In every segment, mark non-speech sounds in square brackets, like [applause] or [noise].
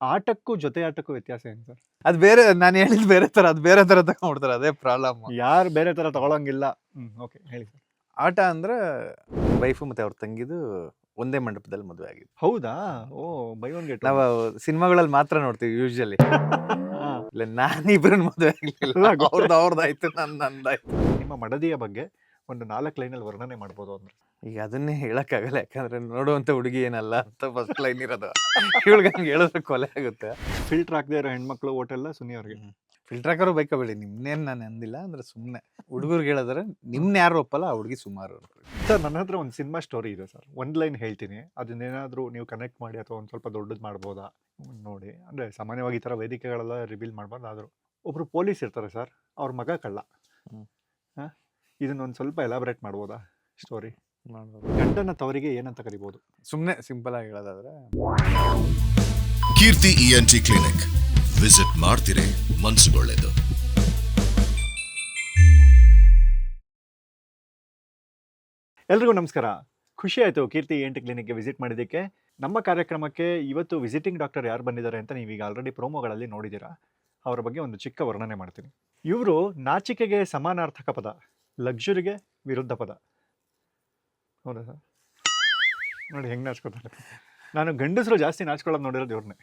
ಆಟಕ್ಕೂ ಜೊತೆ ಆಟಕ್ಕೂ ವ್ಯತ್ಯಾಸ ಏನು ಸರ್? ಅದು ಬೇರೆ ನಾನು ಹೇಳಿದ ಬೇರೆ ತರ ಅದು ಬೇರೆ ತರ ತಗೊಂಡ್ಬಿಡ್ತಾರೆ ಅದೇ ಪ್ರಾಬ್ಲಮ್. ಯಾರು ಬೇರೆ ತರ ತಗೊಳಂಗಿಲ್ಲ. ಹ್ಮ್ ಓಕೆ ಹೇಳಿ ಸರ್. ಆಟ ಅಂದ್ರೆ ವೈಫು ಮತ್ತೆ ಅವ್ರ ತಂಗಿದು ಒಂದೇ ಮಂಟಪದಲ್ಲಿ ಮದುವೆ ಆಗಿದೆ ಹೌದಾ? ಓ ಬೈ ಒನ್ ಗೆಟ್ ನಾವು ಸಿನಿಮಾಗಳಲ್ಲಿ ಮಾತ್ರ ನೋಡ್ತೀವಿ ಯೂಶಲಿ [laughs] ಇಲ್ಲ ನಾನು ಇಬ್ಬರನ್ನ ಮದುವೆ ಆಗಿಲ್ಲ ಅವ್ರದ್ದು. ಅವ್ರದ್ದು ಆಯ್ತು ನನ್ನ ನಂದಾಯ್ತು ನಿಮ್ಮ ಮಡದಿಯ ಬಗ್ಗೆ ಒಂದು ನಾಲ್ಕು ಲೈನಲ್ಲಿ ವರ್ಣನೆ ಮಾಡ್ಬೋದು ಅಂದ್ರೆ. ಈಗ ಅದನ್ನೇ ಹೇಳಕ್ಕಾಗಲ್ಲ ಯಾಕಂದ್ರೆ ನೋಡುವಂತ ಹುಡುಗಿ ಏನಲ್ಲ ಅಂತ ಫಸ್ಟ್ ಲೈನ್ ಇರೋದು. ಇವಳಿಗೆ ಹಂಗೆ ಹೇಳಿದ್ರೆ ಕೊಲೆ ಆಗುತ್ತೆ. ಫಿಲ್ಟರ್ ಹಾಕದೇ ಇರೋ ಹೆಣ್ಮಕ್ಳು ಓಟೆಲ್ಲ ಸುನಿ ಅವ್ರಿಗೆ. ಫಿಲ್ಟರ್ ಹಾಕೋರು ಬೈಕಬೇಡಿ ನಿಮ್ನೇನ್ ನಾನು ಅಂದಿಲ್ಲ ಅಂದ್ರೆ ಸುಮ್ಮನೆ ಹುಡುಗರಿಗೆ ಹೇಳಿದ್ರೆ ನಿಮ್ನ ಯಾರು ಒಪ್ಪಲ್ಲ ಆ ಹುಡುಗಿ ಸುಮಾರು ಸರ್ ನನ್ನ ಹತ್ರ ಒಂದು ಸಿನಿಮಾ ಸ್ಟೋರಿ ಇದೆ ಸರ್. ಒಂದು ಲೈನ್ ಹೇಳ್ತೀನಿ. ಅದನ್ನೇನಾದರೂ ನೀವು ಕನೆಕ್ಟ್ ಮಾಡಿ ಅಥವಾ ಒಂದು ಸ್ವಲ್ಪ ದೊಡ್ಡದು ಮಾಡ್ಬೋದಾ? ನೋಡಿ ಅಂದರೆ ಸಾಮಾನ್ಯವಾಗಿ ಈ ಥರ ವೇದಿಕೆಗಳೆಲ್ಲ ರಿವೀಲ್ ಮಾಡ್ಬಾರ್ದು ಆದರೂ ಒಬ್ಬರು ಪೊಲೀಸ್ ಇರ್ತಾರೆ ಸರ್. ಅವ್ರ ಮಗ ಕಳ್ಳ. ಹಾಂ? ಇದನ್ನೊಂದು ಸ್ವಲ್ಪ ಎಲಾಬ್ರೇಟ್ ಮಾಡ್ಬೋದಾ ಸ್ಟೋರಿ. ಗಂಡನ ತವರಿಗೆ ಏನಂತ ಕರಿಬೋದು? ಸುಮ್ಮನೆ ಸಿಂಪಲ್ ಆಗಿ ಹೇಳೋದಾದ್ರೆ Keerthi E N T clinic visit ಮಾಡ್ತೀನಿ ಮನ್ಸು ಒಳ್ಳೇದು. ಎಲ್ರಿಗೂ ನಮಸ್ಕಾರ. ಖುಷಿ ಆಯಿತು ಕೀರ್ತಿ ಎಂಟಿ ಕ್ಲಿನಿಕ್ಗೆ ವಿಸಿಟ್ ಮಾಡಿದ್ದಕ್ಕೆ. ನಮ್ಮ ಕಾರ್ಯಕ್ರಮಕ್ಕೆ ಇವತ್ತು ವಿಸಿಟಿಂಗ್ ಡಾಕ್ಟರ್ ಯಾರು ಬಂದಿದ್ದಾರೆ ಅಂತ ನೀವೀಗ ಆಲ್ರೆಡಿ ಪ್ರೋಮೋಗಳಲ್ಲಿ ನೋಡಿದ್ದೀರಾ. ಅವರ ಬಗ್ಗೆ ಒಂದು ಚಿಕ್ಕ ವರ್ಣನೆ ಮಾಡ್ತೀನಿ. ಇವರು ನಾಚಿಕೆಗೆ ಸಮಾನಾರ್ಥಕ ಪದ. ಲಕ್ಸುರಿಗೆ ವಿರುದ್ಧ ಪದ. ಹೌದಾ ಸರ್? ನೋಡಿ ಹೆಂಗೆ ನಾಚ್ಕೋತಾರೆ. ನಾನು ಗಂಡಸರು ಜಾಸ್ತಿ ನಾಚ್ಕೊಳ್ಳೋದು ನೋಡಿರೋದು ಇವ್ರನ್ನೇ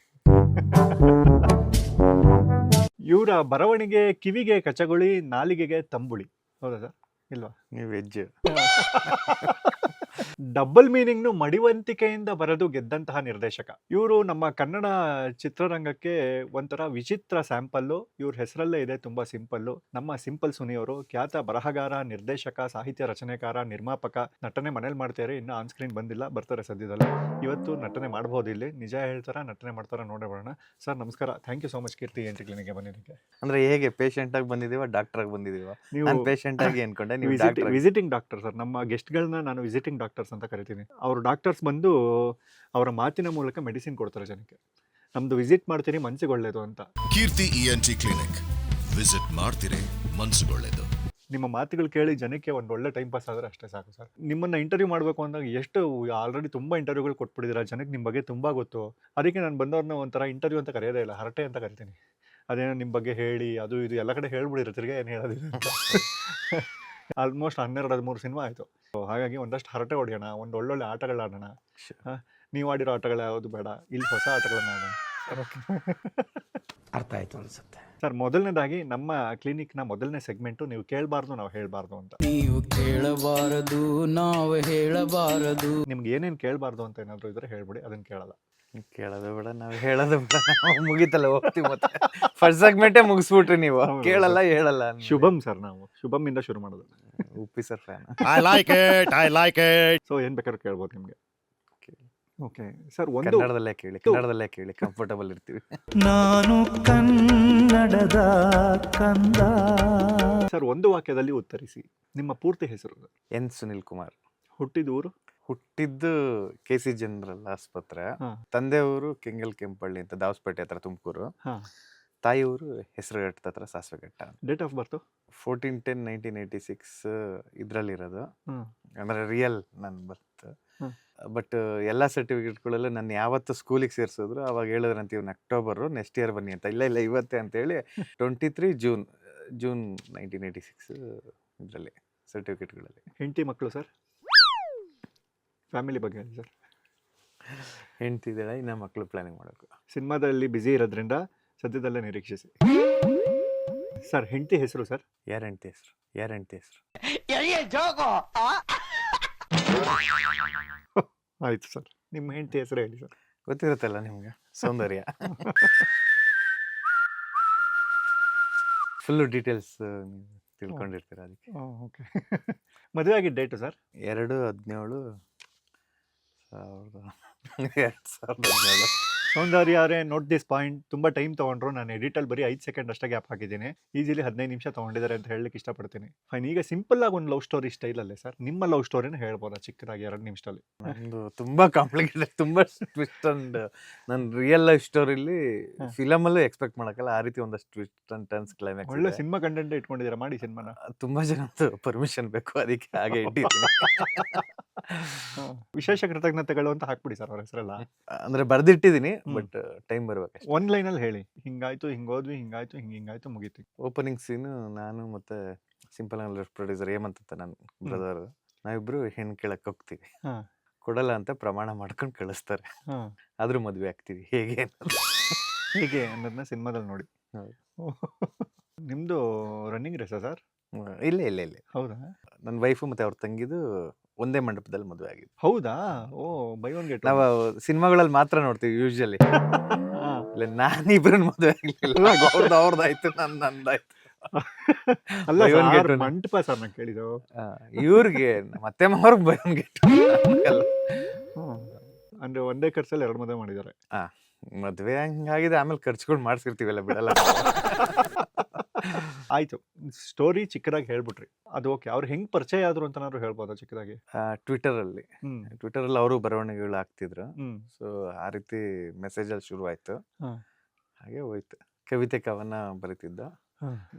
ಇವರ ಬರವಣಿಗೆ ಕಿವಿಗೆ ಕಚಗುಳಿ, ನಾಲಿಗೆಗೆ ತಂಬುಳಿ. ಹೌದಾ ಸರ್? ಇಲ್ವಾ? ನೀವು ವೆಜ್ [laughs] ಡಬಲ್ ಮೀನಿಂಗ್ನು ಮಡಿವಂತಿಕೆಯಿಂದ ಬರೆದು ಗೆದ್ದಂತಹ ನಿರ್ದೇಶಕ. ಇವರು ನಮ್ಮ ಕನ್ನಡ ಚಿತ್ರರಂಗಕ್ಕೆ ಒಂಥರ ವಿಚಿತ್ರ ಸ್ಯಾಂಪಲ್ಲು. ಇವ್ರ ಹೆಸರಲ್ಲೇ ಇದೆ ತುಂಬಾ ಸಿಂಪಲ್ಲು. ನಮ್ಮ ಸಿಂಪಲ್ ಸುನಿಯವರು ಖ್ಯಾತ ಬರಹಗಾರ ನಿರ್ದೇಶಕ ಸಾಹಿತ್ಯ ರಚನೆಕಾರ ನಿರ್ಮಾಪಕ ನಟನೆ ಮನೇಲಿ ಮಾಡ್ತಾರೆ ಇನ್ನು ಆನ್ ಸ್ಕ್ರೀನ್ ಬಂದಿಲ್ಲ ಬರ್ತಾರೆ ಸದ್ಯದಲ್ಲೇ. ಇವತ್ತು ನಟನೆ ಮಾಡ್ಬೋದು ಇಲ್ಲಿ. ನಿಜ ಹೇಳ್ತಾರ ನಟನೆ ಮಾಡ್ತಾರ ನೋಡೇ ಬರೋಣ. ಸರ್ ನಮಸ್ಕಾರ. Thank you so much Keerthi ENT ಕ್ಲಿನಿಕ್ಗೆ ಬಂದಿದ್ದಕ್ಕೆ. ಅಂದ್ರೆ ಹೇಗೆ ಪೇಷಂಟ್ ಆಗಿ ಬಂದಿದೀವ ಡಾಕ್ಟರ್ ಆಗಿ ಬಂದಿದೀವ ನೀವು ಪೇಷಂಟ್ ಆಗಿ ಅನ್ಕೊಂಡೆ ನೀವು ಡಾಕ್ಟರ್ ವಿಸಿಟಿಂಗ್ ಡಾಕ್ಟರ್ ಸರ್ ನಮ್ಮ ಗೆಸ್ಟ್ಗಳನ್ನ ನಾನು ವಿಸಿಟಿಂಗ್ ಡಾಕ್ಟರ್ಸ್ ಅಂತ ಕರಿತೀನಿ. ಅವರು ಡಾಕ್ಟರ್ಸ್ ಬಂದು ಅವರ ಮಾತಿನ ಮೂಲಕ ಮೆಡಿಸಿನ್ ಕೊಡ್ತಾರೆ ಜನಕ್ಕೆ. ನಮ್ದು ವಿಸಿಟ್ ಮಾಡ್ತೀನಿ ಮನ್ಸಿಗೆ ಒಳ್ಳೇದು ಅಂತ. Keerthi E N ENT clinic visit ಮಾಡ್ತಿರೇ ಮನ್ಸುಗೊಳ್ಳೆದು ನಿಮ್ಮ ಮಾತುಗಳು ಕೇಳಿ ಜನಕ್ಕೆ ಒಂದು ಒಳ್ಳೆ ಟೈಮ್ ಪಾಸ್ ಆದರೆ ಅಷ್ಟೇ ಸಾಕು ಸರ್ ನಿಮ್ಮನ್ನ ಇಂಟರ್ವ್ಯೂ ಮಾಡಬೇಕು ಅಂದಾಗ ಎಷ್ಟು ಆಲ್ರೆಡಿ ತುಂಬ ಇಂಟರ್ವ್ಯೂಗಳು ಕೊಟ್ಬಿಟ್ಟಿದ್ದೀರಾ ಜನಕ್ಕೆ ನಿಮ್ಮ ಬಗ್ಗೆ ತುಂಬ ಗೊತ್ತು. ಅದಕ್ಕೆ ನಾನು ಬಂದವ್ರನ್ನ ಒಂಥರ ಇಂಟರ್ವ್ಯೂ ಅಂತ ಕರೆಯೋದೇ ಇಲ್ಲ ಹರಟೆ ಅಂತ ಕರಿತೀನಿ. ಅದೇನೋ ನಿಮ್ಮ ಬಗ್ಗೆ ಹೇಳಿ ಅದು ಇದು ಎಲ್ಲ ಕಡೆ ಹೇಳ್ಬಿಡಿರೋ ತಿರ್ಗಾ ಏನು ಹೇಳೋದಿಲ್ಲ ಅಂತ. ಆಲ್ಮೋಸ್ಟ್ ಹನ್ನೆರಡು ಹದಿಮೂರು ಸಿನಿಮಾ ಆಯಿತು. ಹಾಗಾಗಿ ಒಂದಷ್ಟು ಹರಟೆ ಹೊಡೆಯೋಣ ಒಂದು ಒಳ್ಳೊಳ್ಳೆ ಆಟಗಳು ಆಡೋಣ. ನೀವು ಆಡಿರೋ ಆಟಗಳು ಯಾವುದು ಬೇಡ ಇಲ್ಲಿ ಹೊಸ ಆಟಗಳನ್ನ ಆಡೋಣ. ಅರ್ಥ ಆಯ್ತು ಅನ್ಸುತ್ತೆ. ಸರ್ ಮೊದಲನೇದಾಗಿ ನಮ್ಮ ಕ್ಲಿನಿಕ್ನ ಮೊದಲನೇ ಸೆಗ್ಮೆಂಟು ನೀವು ಕೇಳಬಾರ್ದು ನಾವು ಹೇಳಬಾರ್ದು ಅಂತ. ನೀವು ಕೇಳಬಾರದು ನಾವು ಹೇಳಬಾರದು. ನಿಮ್ಗೆ ಏನೇನು ಕೇಳಬಾರ್ದು ಅಂತ ಏನಾದರೂ ಇದ್ರೆ ಹೇಳ್ಬಿಡಿ ಅದನ್ನ ಕೇಳಲ್ಲ. ಕೇಳೋದು ಬೇಡ ನಾವು ಹೇಳೋದು ಬೇಡ. ನಾವು ಮುಗಿತಲ್ಲ ಹೋಗ್ತೀವಿ ಮತ್ತೆ. ಫಸ್ಟ್ ಸೆಗ್ಮೆಂಟೇ ಮುಗಿಸ್ಬಿಟ್ರಿ ನೀವು. ಕೇಳಲ್ಲ ಹೇಳಲ್ಲ. ಶುಭಂ ಸರ್ ನಾವು. ಶುಭಮ್ ಇಂದ ಶುರು ಮಾಡೋದು. Uppi sir fan I like it I like it so ಏನ್ ಬೇಕಾದ್ರೂ ಕೇಳ್ಬೋದು ನಿಮಗೆ. ಓಕೆ ಸರ್ ಒಂದು ಕನ್ನಡದಲ್ಲೇ ಕೇಳಿ ಕನ್ನಡದಲ್ಲೇ ಕೇಳಿ ಕಂಫರ್ಟಬಲ್ ಇರ್ತೀವಿ. ನಾನು ಕನ್ನಡದ ಕಂದ. ಸರ್ ಒಂದು ವಾಕ್ಯದಲ್ಲಿ ಉತ್ತರಿಸಿ. ನಿಮ್ಮ ಪೂರ್ತಿ ಹೆಸರು. ಎನ್ ಸುನಿಲ್ ಕುಮಾರ್. ಹುಟ್ಟಿದ ಊರು ಹುಟ್ಟಿದ್ದು ಕೆ ಸಿ ಜನರಲ್ ಆಸ್ಪತ್ರೆ. ತಂದೆ ತಂದೆಯವರು ಕೆಂಗಲ್ ಕೆಂಪಳ್ಳಿ ಅಂತ ದಾವಸ್ಪೇಟೆ ಹತ್ರ ತುಮಕೂರು. ತಾಯಿ ತಾಯಿಯವರು ಹೆಸರುಘಟ್ಟ ಹತ್ರ Sasveghatta date of birth fourteen ten nineteen eighty six ಇದರಲ್ಲಿರೋದು. ಅಂದರೆ ರಿಯಲ್ ನನ್ನ ಬರ್ತ್. ಬಟ್ ಎಲ್ಲ ಸರ್ಟಿಫಿಕೇಟ್ಗಳಲ್ಲೂ ನಾನು ಯಾವತ್ತು ಸ್ಕೂಲಿಗೆ ಸೇರಿಸಿದ್ರು ಅವಾಗ ಹೇಳಿದ್ರಂತ ಇವನು ಅಕ್ಟೋಬರು ನೆಕ್ಸ್ಟ್ ಇಯರ್ ಬನ್ನಿ ಅಂತ. ಇಲ್ಲ ಇಲ್ಲ ಇವತ್ತೇ ಅಂತೇಳಿ twenty three June June nineteen eighty six ಇದರಲ್ಲಿ ಸರ್ಟಿಫಿಕೇಟ್ಗಳಲ್ಲಿ ಹೆಂಡತಿ ಮಕ್ಕಳು ಸರ್ ಫ್ಯಾಮಿಲಿ ಬಗ್ಗೆ ಹೇಳಿ ಸರ್. ಹೆಂಡ್ತಿದ್ದಾಳೆ ಇನ್ನು ಮಕ್ಕಳು ಪ್ಲಾನಿಂಗ್ ಮಾಡಬೇಕು ಸಿನಿಮಾದಲ್ಲಿ ಬ್ಯುಸಿ ಇರೋದ್ರಿಂದ ಸದ್ಯದಲ್ಲೇ ನಿರೀಕ್ಷಿಸಿ. ಸರ್ ಹೆಂಡತಿ ಹೆಸರು ಸರ್? ಯಾರ ಹೆಂಡ್ತಿ ಹೆಸರು? ಯಾರ ಹೆಂಡ್ತಿ ಹೆಸರು? ಆಯಿತು ಸರ್. ನಿಮ್ಮ ಹೆಂಡತಿ ಹೆಸರು ಹೇಳಿ ಸರ್. ಗೊತ್ತಿರುತ್ತಲ್ಲ ನಿಮಗೆ? ಸೌಂದರ್ಯ. ಫುಲ್ಲು ಡೀಟೇಲ್ಸ್ ತಿಳ್ಕೊಂಡಿರ್ತೀರ ಅದಕ್ಕೆ. ಓಕೆ. ಮದುವೆ ಆಗಿದ್ದ ಡೇಟು ಸರ್? ಎರಡು ಹದಿನೇಳು ಸಾವಿರದ ಎರಡು ಸಾವಿರದ ಹದಿನೇಳು ಸೌಂದರ್ಯ ಅವರೇ ನೋಟ್ ದಿಸ್ ಪಾಯಿಂಟ್. ತುಂಬಾ ಟೈಮ್ ತಗೊಂಡ್ರು. ನಾನು ಎಡಿಟಲ್ಲಿ ಬರೀ ಐದು ಸೆಕೆಂಡ್ ಅಷ್ಟೇ ಗ್ಯಾಪ್ ಹಾಕಿದ್ದೀನಿ. ಈಸಿಲಿ ಹದಿನೈದು ನಿಮಿಷ ತಗೊಂಡಿದ್ದಾರೆ ಅಂತ ಹೇಳಲಿಕ್ಕೆ ಇಷ್ಟಪಡ್ತೀನಿ. ಫೈನ್. ಈಗ ಸಿಂಪಲ್ ಆಗಿ ಒಂದು ಲವ್ ಸ್ಟೋರಿ ಸ್ಟೈಲಲ್ಲೇ ಸರ್. ನಿಮ್ಮ ಲವ್ ಸ್ಟೋರಿನ ಹೇಳ್ಬೋದಾ ಚಿಕ್ಕದಾಗಿ ಎರಡು ನಿಮಿಷದಲ್ಲಿ? ನಂದು ತುಂಬಾ ಕಾಂಪ್ಲಿಕೇಟೆಡ್ ತುಂಬಾ ಟ್ವಿಸ್ಟ್ ಅಂಡ್ ನನ್ನ ರಿಯಲ್ ಲೈಫ್ ಸ್ಟೋರಿಲಿ ಫಿಲಮ್ ಫಿಲಮಲ್ಲೂ ಎಕ್ಸ್ಪೆಕ್ಟ್ ಮಾಡಕ್ಕಲ್ಲ. ಆ ರೀತಿ ಒಂದಷ್ಟು ಟ್ವಿಸ್ಟ್ ಅಂಡ್ ಟರ್ನ್ಸ್ ಒಳ್ಳೆ ಕ್ಲೈಮ್ಯಾಕ್ಸ್ ಸಿನಿಮಾ ಕಂಟೆಂಟ್ ಇಟ್ಕೊಂಡಿದ್ದೀರಾ? ಮಾಡಿ ಸಿನಿಮಾನ. ತುಂಬಾ ಜನದ್ದು ಪರ್ಮಿಷನ್ ಬೇಕು. ಅದಕ್ಕೆ ಹಾಗೆ [laughs] ಇಟ್ಟಿದ್ದೀನಿ. ವಿಶೇಷ ಕೃತಜ್ಞತೆಗಳು ಅಂತ ಹಾಕ್ಬಿಡಿ ಸರ್ ಅವ್ರ ಹೆಸರೆಲ್ಲ. ಅಂದ್ರೆ ಬರ್ದಿಟ್ಟಿದ್ದೀನಿ. ಹ್ಮ್. ಬಟ್ ಟೈಮ್ ಬರ್ಬೇಕು ಒನ್ ಲೈನ್ ಅಲ್ಲಿ ಹೇಳಿ. ಹಿಂಗಾಯ್ತು ಹಿಂಗೋದ್ವಿ ಹಿಂಗಾಯ್ತು ಹಿಂಗ್ ಹಿಂಗಾಯ್ತು ಮುಗೀತು. ಓಪನಿಂಗ್ ಸೀನ್ ನಾನು ಮತ್ತೆ ಸಿಂಪಲ್ ಆಗಿ ಪ್ರೊಡ್ಯೂಸರ್ ಏಮಂತ ಅಂತ ನನ್ನ ಬ್ರದರ್. ನಾವಿಬ್ರು ಹೆಣ್ಣು ಕೇಳಕ್ ಹೋಗ್ತೀವಿ. ಕೊಡಲ್ಲ ಅಂತ ಪ್ರಮಾಣ ಮಾಡ್ಕೊಂಡು ಕಳಿಸ್ತಾರೆ. ಆದ್ರೂ ಮದ್ವೆ ಆಗ್ತೀವಿ. ಹೇಗೆ [laughs] ಹೀಗೆ ಅನ್ನೋದನ್ನ ಸಿನಿಮಾದಲ್ಲಿ ನೋಡಿ. [laughs] ನಿಮ್ದು ರನ್ನಿಂಗ್ ರೇಸಾ ಸರ್? ಇಲ್ಲ ಇಲ್ಲ ಇಲ್ಲ. ಹೌದಾ? ನನ್ನ ವೈಫು ಮತ್ತೆ ಅವ್ರ ತಂಗಿದು ಒಂದೇ ಮಂಡಪದಲ್ಲಿ ಮದುವೆ ಆಗಿದೆ ಹೌದಾ? ಓ ಬೈ ಒನ್ ಗೆಟ್ ನಾವು ಸಿನಿಮಾಗಳಲ್ಲಿ ಮಾತ್ರ ನೋಡ್ತೀವಿ ಯೂಶಲಿ ಇಲ್ಲ ನಾನು ಇಬ್ಬರನ್ನ ಮದುವೆ ಆಗಲಿಲ್ಲ. ಅವ್ರದ್ದು ಅವ್ರದ್ದಾಯ್ತು ನನ್ನ ನಂದಾಯ್ತು. ಅಲ್ಲ Buy ಗೆಟ್. ಮಂಟಪ ಸರ್ ನಾನು ಕೇಳಿದ್ದು. ಇವ್ರಿಗೆ ಮತ್ತೆ ಅವ್ರಿಗೆ ಬೈ ಒನ್ ಗೆಟ್ ಅಂದ್ರೆ ಒಂದೇ ಖರ್ಚಲ್ಲಿ ಎರಡು ಮದುವೆ ಮಾಡಿದ್ದಾರೆ. ಮದುವೆ ಹಂಗಾಗಿದೆ ಆಮೇಲೆ ಖರ್ಚುಗಳು ಮಾಡ್ಸಿರ್ತೀವಲ್ಲ ಬಿಡಲ್ಲ. [laughs] ಆಯ್ತು. ಸ್ಟೋರಿ ಚಿಕ್ಕದಾಗಿ ಹೇಳ್ಬಿಟ್ರಿ. ಅದು ಓಕೆ. ಅವ್ರು ಹೆಂಗ್ ಪರಿಚಯ ಆದ್ರು ಅಂತನಾದ್ರು ಹೇಳ್ಬೋದಾ ಚಿಕ್ಕದಾಗಿ? ಟ್ವಿಟರ್ ಅಲ್ಲಿ ಟ್ವಿಟರ್ ಅಲ್ಲಿ ಅವರು ಬರವಣಿಗೆಗಳು ಹಾಕ್ತಿದ್ರು. ಹ್ಮ್. ಸೊ ಆ ರೀತಿ ಮೆಸೇಜ್ ಅಲ್ಲಿ ಶುರು ಆಯ್ತು. ಹಾಗೆ ಹೋಯ್ತು. ಕವಿತೆ ಕವನ ಬರೀತಿದ್ದ.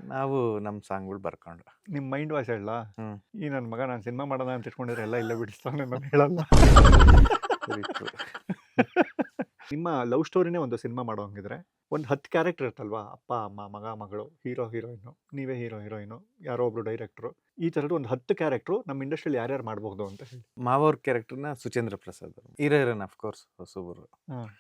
ನಾವು ನಮ್ಮ ಸಾಂಗ್ಗಳು ಬರ್ಕೊಂಡು ನಿಮ್ ಮೈಂಡ್ ವಾಯ್ಸ್ ಹೇಳ. ಈ ನನ್ನ ಮಗ ನಾನು ಸಿನಿಮಾ ಮಾಡೋಣ ಅಂತ ಇಟ್ಕೊಂಡಿದ್ರೆ ಎಲ್ಲ ಇಲ್ಲೇ ಬಿಡಿಸ್ತಾನೆ ನಾನು [laughs] ಹೇಳಲ್ಲ. [laughs] ನಿಮ್ಮ ಲವ್ ಸ್ಟೋರಿನೇ ಒಂದು ಸಿನಿಮಾ ಮಾಡೋ ಹಂಗಿದ್ರೆ ಒಂದು ಹತ್ತು ಕ್ಯಾರೆಕ್ಟರ್ ಇರ್ತಲ್ವಾ ಅಪ್ಪ ಅಮ್ಮ ಮಗ ಮಗಳು ಹೀರೋ ಹೀರೋಯಿನು ನೀವೇ ಹೀರೋ ಹೀರೋಯಿನು ಯಾರೋ ಒಬ್ರು ಡೈರೆಕ್ಟ್ರು ಈ ಥರದ್ದು ಒಂದು ಹತ್ತು ಕ್ಯಾರೆಕ್ಟ್ರು ನಮ್ಮ ಇಂಡಸ್ಟ್ರಿಯಲ್ಲಿ ಯಾರ್ಯಾರು ಮಾಡಬಹುದು ಅಂತ ಹೇಳಿ. ಮಾವವ್ರ ಕ್ಯಾರೆಕ್ಟರ್ನ ಸುಚೇಂದ್ರ ಪ್ರಸಾದ್ ಅಫ್ ಕೋರ್ಸ್ ಹೊಸಬ್ರು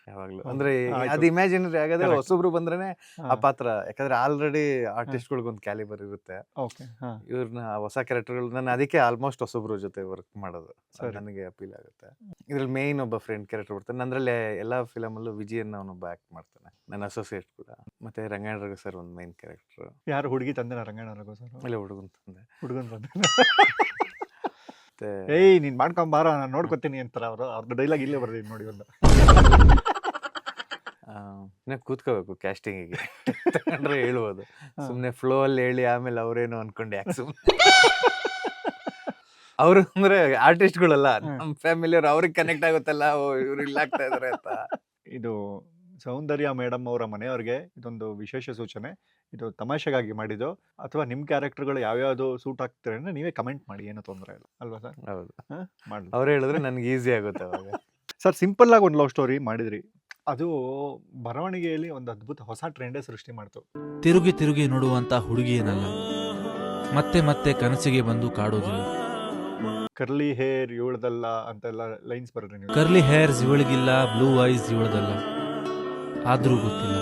ಯಾವಾಗಲೂ. ಅಂದ್ರೆ. ಅದು ಇಮ್ಯಾಜಿನರಿ ಆಗದೆ Correct. ಹೊಸಬ್ರು ಬಂದ್ರೇನೆ ಆ ಪಾತ್ರ ಯಾಕಂದ್ರೆ ಆಲ್ರೆಡಿ ಆರ್ಟಿಸ್ಟ್ಗಳಿಗೊಂದು ಕ್ಯಾಲಿಬರ್ ಇರುತ್ತೆ. ಓಕೆ ಇವ್ರನ್ನ ಹೊಸ ಕ್ಯಾರೆಕ್ಟರ್ಗಳು ನಾನು ಅದಕ್ಕೆ ಆಲ್ಮೋಸ್ಟ್ ಹೊಸಬ್ರ ಜೊತೆ ವರ್ಕ್ ಮಾಡೋದು. ನನಗೆ ಅಪೀಲ್ ಆಗುತ್ತೆ. ಇದ್ರಲ್ಲಿ ಮೇನ್ ಒಬ್ಬ ಫ್ರೆಂಡ್ ಕ್ಯಾರೆಕ್ಟರ್ ಬರ್ತಾನೆ ನಂದ್ರಲ್ಲಿ ಎಲ್ಲಾ ಫಿಲಮಲ್ಲೂ ವಿಜಯನ್ನ ಅವನು ಬ್ಯಾಕ್ ಮಾಡ್ತಾನೆ. ನನ್ನ ಅಸೋಸಿಯೇಟ್ ಕೂಡ. ಮತ್ತೆ ರಂಗಾಯಣ ರಘು ಸರ್ ಒಂದು ಮೈನ್ ಕ್ಯಾರೆಕ್ಟರ್ ಯಾರು ಹುಡುಗಿ ತಂದೆ ರಂಗಾಯಣ ರಘು ಸರ್ ಇಲ್ಲ ಹುಡುಗನ್ ತಂದೆ. ಹುಡುಗನ್ ತಂದೆ. ಏಯ್ ನೀನ್ ಮಾಡ್ಕೊಂಬಾರ ನಾನು ನೋಡ್ಕೊತೀನಿ ಅಂತಾರ ಅವರು. ಅವ್ರದ್ದು ಡೈಲಾಗ್ ಇಲ್ಲೇ ಬರ್ತೀನಿ ನೋಡಿ ಒಂದು. ಇನ್ನ ಕೂತ್ಕೋಬೇಕು ಕ್ಯಾಸ್ಟಿಂಗಿಗೆ [laughs] ತಗೊಂಡ್ರೆ ಹೇಳ್ಬೋದು. ಸುಮ್ಮನೆ ಫ್ಲೋ ಅಲ್ಲಿ ಹೇಳಿ ಆಮೇಲೆ ಅವ್ರೇನು ಅನ್ಕೊಂಡು ಯಾಕೆ ಸುಮ್ನೆ? ಅವರು ಅಂದ್ರೆ ಆರ್ಟಿಸ್ಟ್ಗಳಲ್ಲ. ನಮ್ಮ ಫ್ಯಾಮಿಲಿಯವ್ರು ಅವ್ರಿಗೆ ಕನೆಕ್ಟ್ ಆಗುತ್ತಲ್ಲ ಓ ಇವ್ರು ಇಲ್ಲ ಆಗ್ತಾ ಇದಾರೆ ಅಂತ. ಇದು ಸೌಂದರ್ಯ ಮೇಡಮ್ ಅವರ ಮನೆಯವ್ರಿಗೆ ಇದೊಂದು ವಿಶೇಷ ಸೂಚನೆ. ಇದು ತಮಾಷೆಗಾಗಿ ಮಾಡಿದ್ದು. ಅಥವಾ ನಿಮ್ಮ ಕ್ಯಾರೆಕ್ಟರ್ಗಳು ಯಾವ್ಯಾವ್ದು ಸೂಟ್ ಆಗ್ತಾರೆ ಅಂದ್ರೆ ನೀವೇ ಕಮೆಂಟ್ ಮಾಡಿ ಏನು ತೊಂದರೆ ಇಲ್ಲ. ಅಲ್ವಾ ಸರ್? ಹೌದು. ಮಾಡಿ ಅವ್ರು ಹೇಳಿದ್ರೆ ನನ್ಗೆ ಈಸಿ ಆಗುತ್ತೆ ಅವಾಗ. ಸರ್ ಸಿಂಪಲ್ ಆಗಿ ಒಂದು ಲವ್ ಸ್ಟೋರಿ ಮಾಡಿದ್ರಿ. ಅದು ಬರವಣಿಗೆಯಲ್ಲಿ ಒಂದು ಅದ್ಭುತ ಹೊಸ ಟ್ರೆಂಡೇ ಸೃಷ್ಟಿ ಮಾಡ್ತು. ತಿರುಗಿ ತಿರುಗಿ ನೋಡುವಂತ ಹುಡುಗಿಯನಲ್ಲ. ಮತ್ತೆ ಮತ್ತೆ ಕನಸಿಗೆ ಬಂದು ಕಾಡೋದಿಲ್ಲ. ಕರ್ಲಿ ಹೇರ್ ಇವಳದಲ್ಲ ಅಂತೆಲ್ಲ ಲೈನ್ಸ್ ಬರುತ್ತೆ ನೀವು ಕರ್ಲಿ ಹೇರ್ಸ್ ಇವಳಿಗಿಲ್ಲ ಬ್ಲೂ ಐಸ್ ಇವಳದಲ್ಲ. ಆದರೂ ಗೊತ್ತಿಲ್ಲ.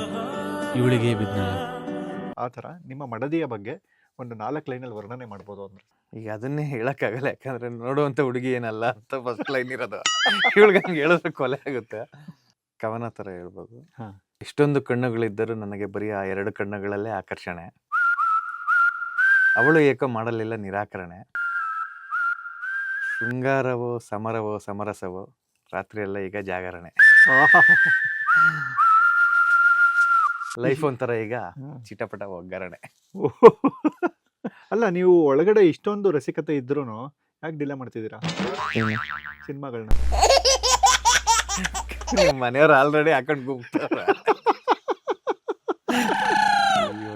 ಇವಳಿಗೆ ಬಿದ್ನಲ್ಲ ಆ ಥರ ನಿಮ್ಮ ಮಡದಿಯ ಬಗ್ಗೆ ಒಂದು ನಾಲ್ಕು ಲೈನಲ್ಲಿ ವರ್ಣನೆ ಮಾಡ್ಬೋದು ಅಂದ್ರೆ. ಈಗ ಅದನ್ನೇ ಹೇಳಕ್ಕಾಗಲ್ಲ ಯಾಕಂದ್ರೆ ನೋಡುವಂತ ಹುಡುಗಿ ಏನಲ್ಲ ಅಂತ ಫಸ್ಟ್ ಲೈನ್ ಇರೋದು. ಇವಳಿಗೆ ಹಂಗೆ ಹೇಳಿದ್ರೆ ಕೊಲೆ ಆಗುತ್ತೆ. ಕವನ ತರ ಹೇಳ್ಬೋದು. ಹಾ. ಇಷ್ಟೊಂದು ಕಣ್ಣುಗಳಿದ್ದರೂ ನನಗೆ ಬರೀ ಆ ಎರಡು ಕಣ್ಣುಗಳಲ್ಲೇ ಆಕರ್ಷಣೆ. ಅವಳು ಏಕೋ ಮಾಡಲಿಲ್ಲ ನಿರಾಕರಣೆ. ಶೃಂಗಾರವೋ ಸಮರವೋ ಸಮರಸವೋ ರಾತ್ರಿಯೆಲ್ಲ ಈಗ ಜಾಗರಣೆ. ಲೈಫ್ ಒಂಥರ ಈಗ ಚಿಟಪಟ ಒಗ್ಗರಣೆ. ಅಲ್ಲ ನೀವು ಒಳಗಡೆ ಇಷ್ಟೊಂದು ರಸಿಕತೆ ಇದ್ರೂ ಯಾಕೆ ಡಿಲೇ ಮಾಡ್ತಿದ್ದೀರಾ? ಸಿನಿಮಾಗಳನ್ನ ಮನೆಯವ್ರು ಆಲ್ರೆಡಿ ಹಾಕೊಂಡು ಗುಮ್ತಾರ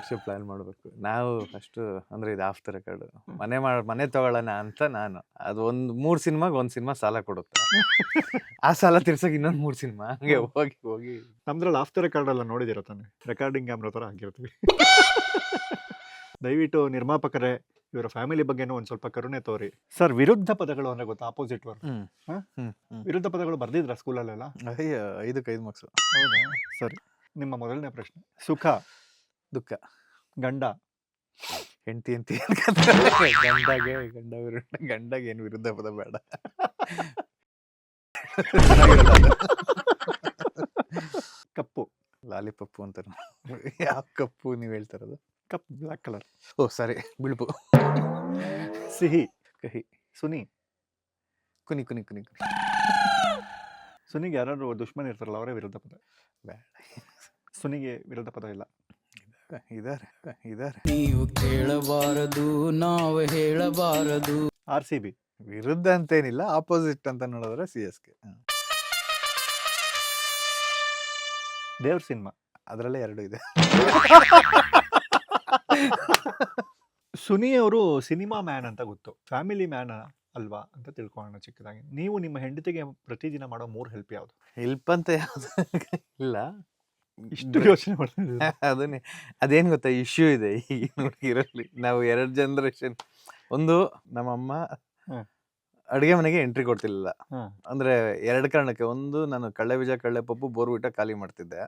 ವರ್ಷ ಪ್ಲಾನ್ ಮಾಡ್ಬೇಕು. ನಾವು ಫಸ್ಟ್ ಅಂದ್ರೆ ಇದು ಆಫ್ ದ ರೆಕಾರ್ಡ್ ಮನೆ ಮಾಡ ಮನೆ ತಗೊಳ್ಳೋಣ ಅಂತ ನಾನು. ಅದು ಒಂದು ಮೂರು ಸಿನಿಮಾಗೆ ಒಂದು ಸಿನಿಮಾ ಸಾಲ ಕೊಡುತ್ತೆ. ಆ ಸಾಲ ತಿರ್ಸಕ್ ಇನ್ನೊಂದು ಮೂರು ಸಿನಿಮಾ. ಹಂಗೆ ಹೋಗಿ ಹೋಗಿ. ನಮ್ದ್ರಲ್ಲಿ ಆಫ್ಟರ್ ರೆಕಾರ್ಡ್ ಎಲ್ಲ ನೋಡಿದಿರ ತಾನೆ? ರೆಕಾರ್ಡಿಂಗ್ ಕ್ಯಾಮ್ರಾ ಥರ ಆಗಿರ್ತೀವಿ [laughs] ದಯವಿಟ್ಟು ನಿರ್ಮಾಪಕರೇ ಇವರ ಫ್ಯಾಮಿಲಿ ಬಗ್ಗೆನೂ ಒಂದು ಸ್ವಲ್ಪ ಕರುಣೆ ತೋರಿ. ಸರ್ ವಿರುದ್ಧ ಪದಗಳು ಅಂದ್ರೆ ಗೊತ್ತಾ? Opposite word. ವಿರುದ್ಧ ಪದಗಳು ಬರ್ದಿದ್ರ ಸ್ಕೂಲಲ್ಲೆಲ್ಲ ಐದಕ್ಕೆ ಐದು ಮಾರ್ಕ್ಸ್ ಹೌದಾ? ಸರಿ. ನಿಮ್ಮ ಮೊದಲನೇ ಪ್ರಶ್ನೆ. ಸುಖ. ದುಃಖ. ಗಂಡ. ಹೆಂಡತಿ ಅಂತ ಗಂಡಗೆ ಗಂಡ ವಿರುದ್ಧ ಗಂಡಗೆ ಏನು ವಿರುದ್ಧ ಪದ ಬೇಡ. ಕಪ್ಪು. ಲಾಲಿಪಪ್ಪು ಅಂತಾರೆ ಯಾವ ಕಪ್ಪು ನೀವು ಹೇಳ್ತಾರದು ಕಪ್ ಬ್ಲ್ಯಾಕ್ ಕಲರ್. Oh sorry. ಬಿಳುಪು. ಸಿಹಿ. ಕಹಿ. ಸುನಿ. ಕುನಿ ಕುನಿ ಕುನಿ ಕುನಿ. ಸುನಿಗೆ ಯಾರಾದ್ರು ದುಶ್ಮನ್ ಇರ್ತಾರಲ್ಲ ಅವರೇ ವಿರುದ್ಧ ಪದ. ಬೇಡ. ಸುನಿಗೆ ವಿರುದ್ಧ ಪದ ಇಲ್ಲ. ಇದಾರೆ ಇದಾರೆ ನೀವು ಕೇಳಬಾರದು ನಾವು ಹೇಳಬಾರದು. ಆರ್ ಸಿ ಬಿ ವಿರುದ್ಧ ಅಂತೇನಿಲ್ಲ ಆಪೋಸಿಟ್ ಅಂತ ನೋಡಿದ್ರೆ ಸಿ ಎಸ್ ಕೆ ದೇವ್ರ ಸಿನಿಮಾ ಅದರಲ್ಲೇ ಎರಡು ಇದೆ. ಸುನಿ ಅವರು ಸಿನಿಮಾ ಮ್ಯಾನ್ ಅಂತ ಗೊತ್ತು. ಫ್ಯಾಮಿಲಿ ಮ್ಯಾನ್ ಅಲ್ವಾ ಅಂತ ತಿಳ್ಕೊಳ್ಳೋಣ ಚಿಕ್ಕದಾಗಿ. ನೀವು ನಿಮ್ಮ ಹೆಂಡತಿಗೆ ಪ್ರತಿದಿನ ಮಾಡೋ ಮೂರು ಹೆಲ್ಪ್ ಯಾವುದು? ಹೆಲ್ಪ್ ಅಂತ ಯಾವುದು? ಇಲ್ಲ. ಇಷ್ಟು ಯೋಚನೆ ಮಾಡ್ತಾ [laughs] ಅದನ್ನೇ. ಅದೇನ್ ಗೊತ್ತಾ ಇಶ್ಯೂ ಇದೆ ಈಗಿನ ಹುಡುಗಿರಲ್ಲಿ ನಾವು ಎರಡು ಜನರೇಷನ್ ಒಂದು ನಮ್ಮಮ್ಮ. ಅಡುಗೆ ಮನೆಗೆ ಎಂಟ್ರಿ ಕೊಡ್ತಿರ್ಲಿಲ್ಲ. ಅಂದ್ರೆ ಎರಡು ಕಾರಣಕ್ಕೆ. ಒಂದು ನಾನು ಕಳ್ಳೆ ಬೀಜ ಕಳ್ಳೆ ಪಪ್ಪು ಬೋರ್ಬಿಟ್ಟ ಖಾಲಿ ಮಾಡ್ತಿದ್ದೆ.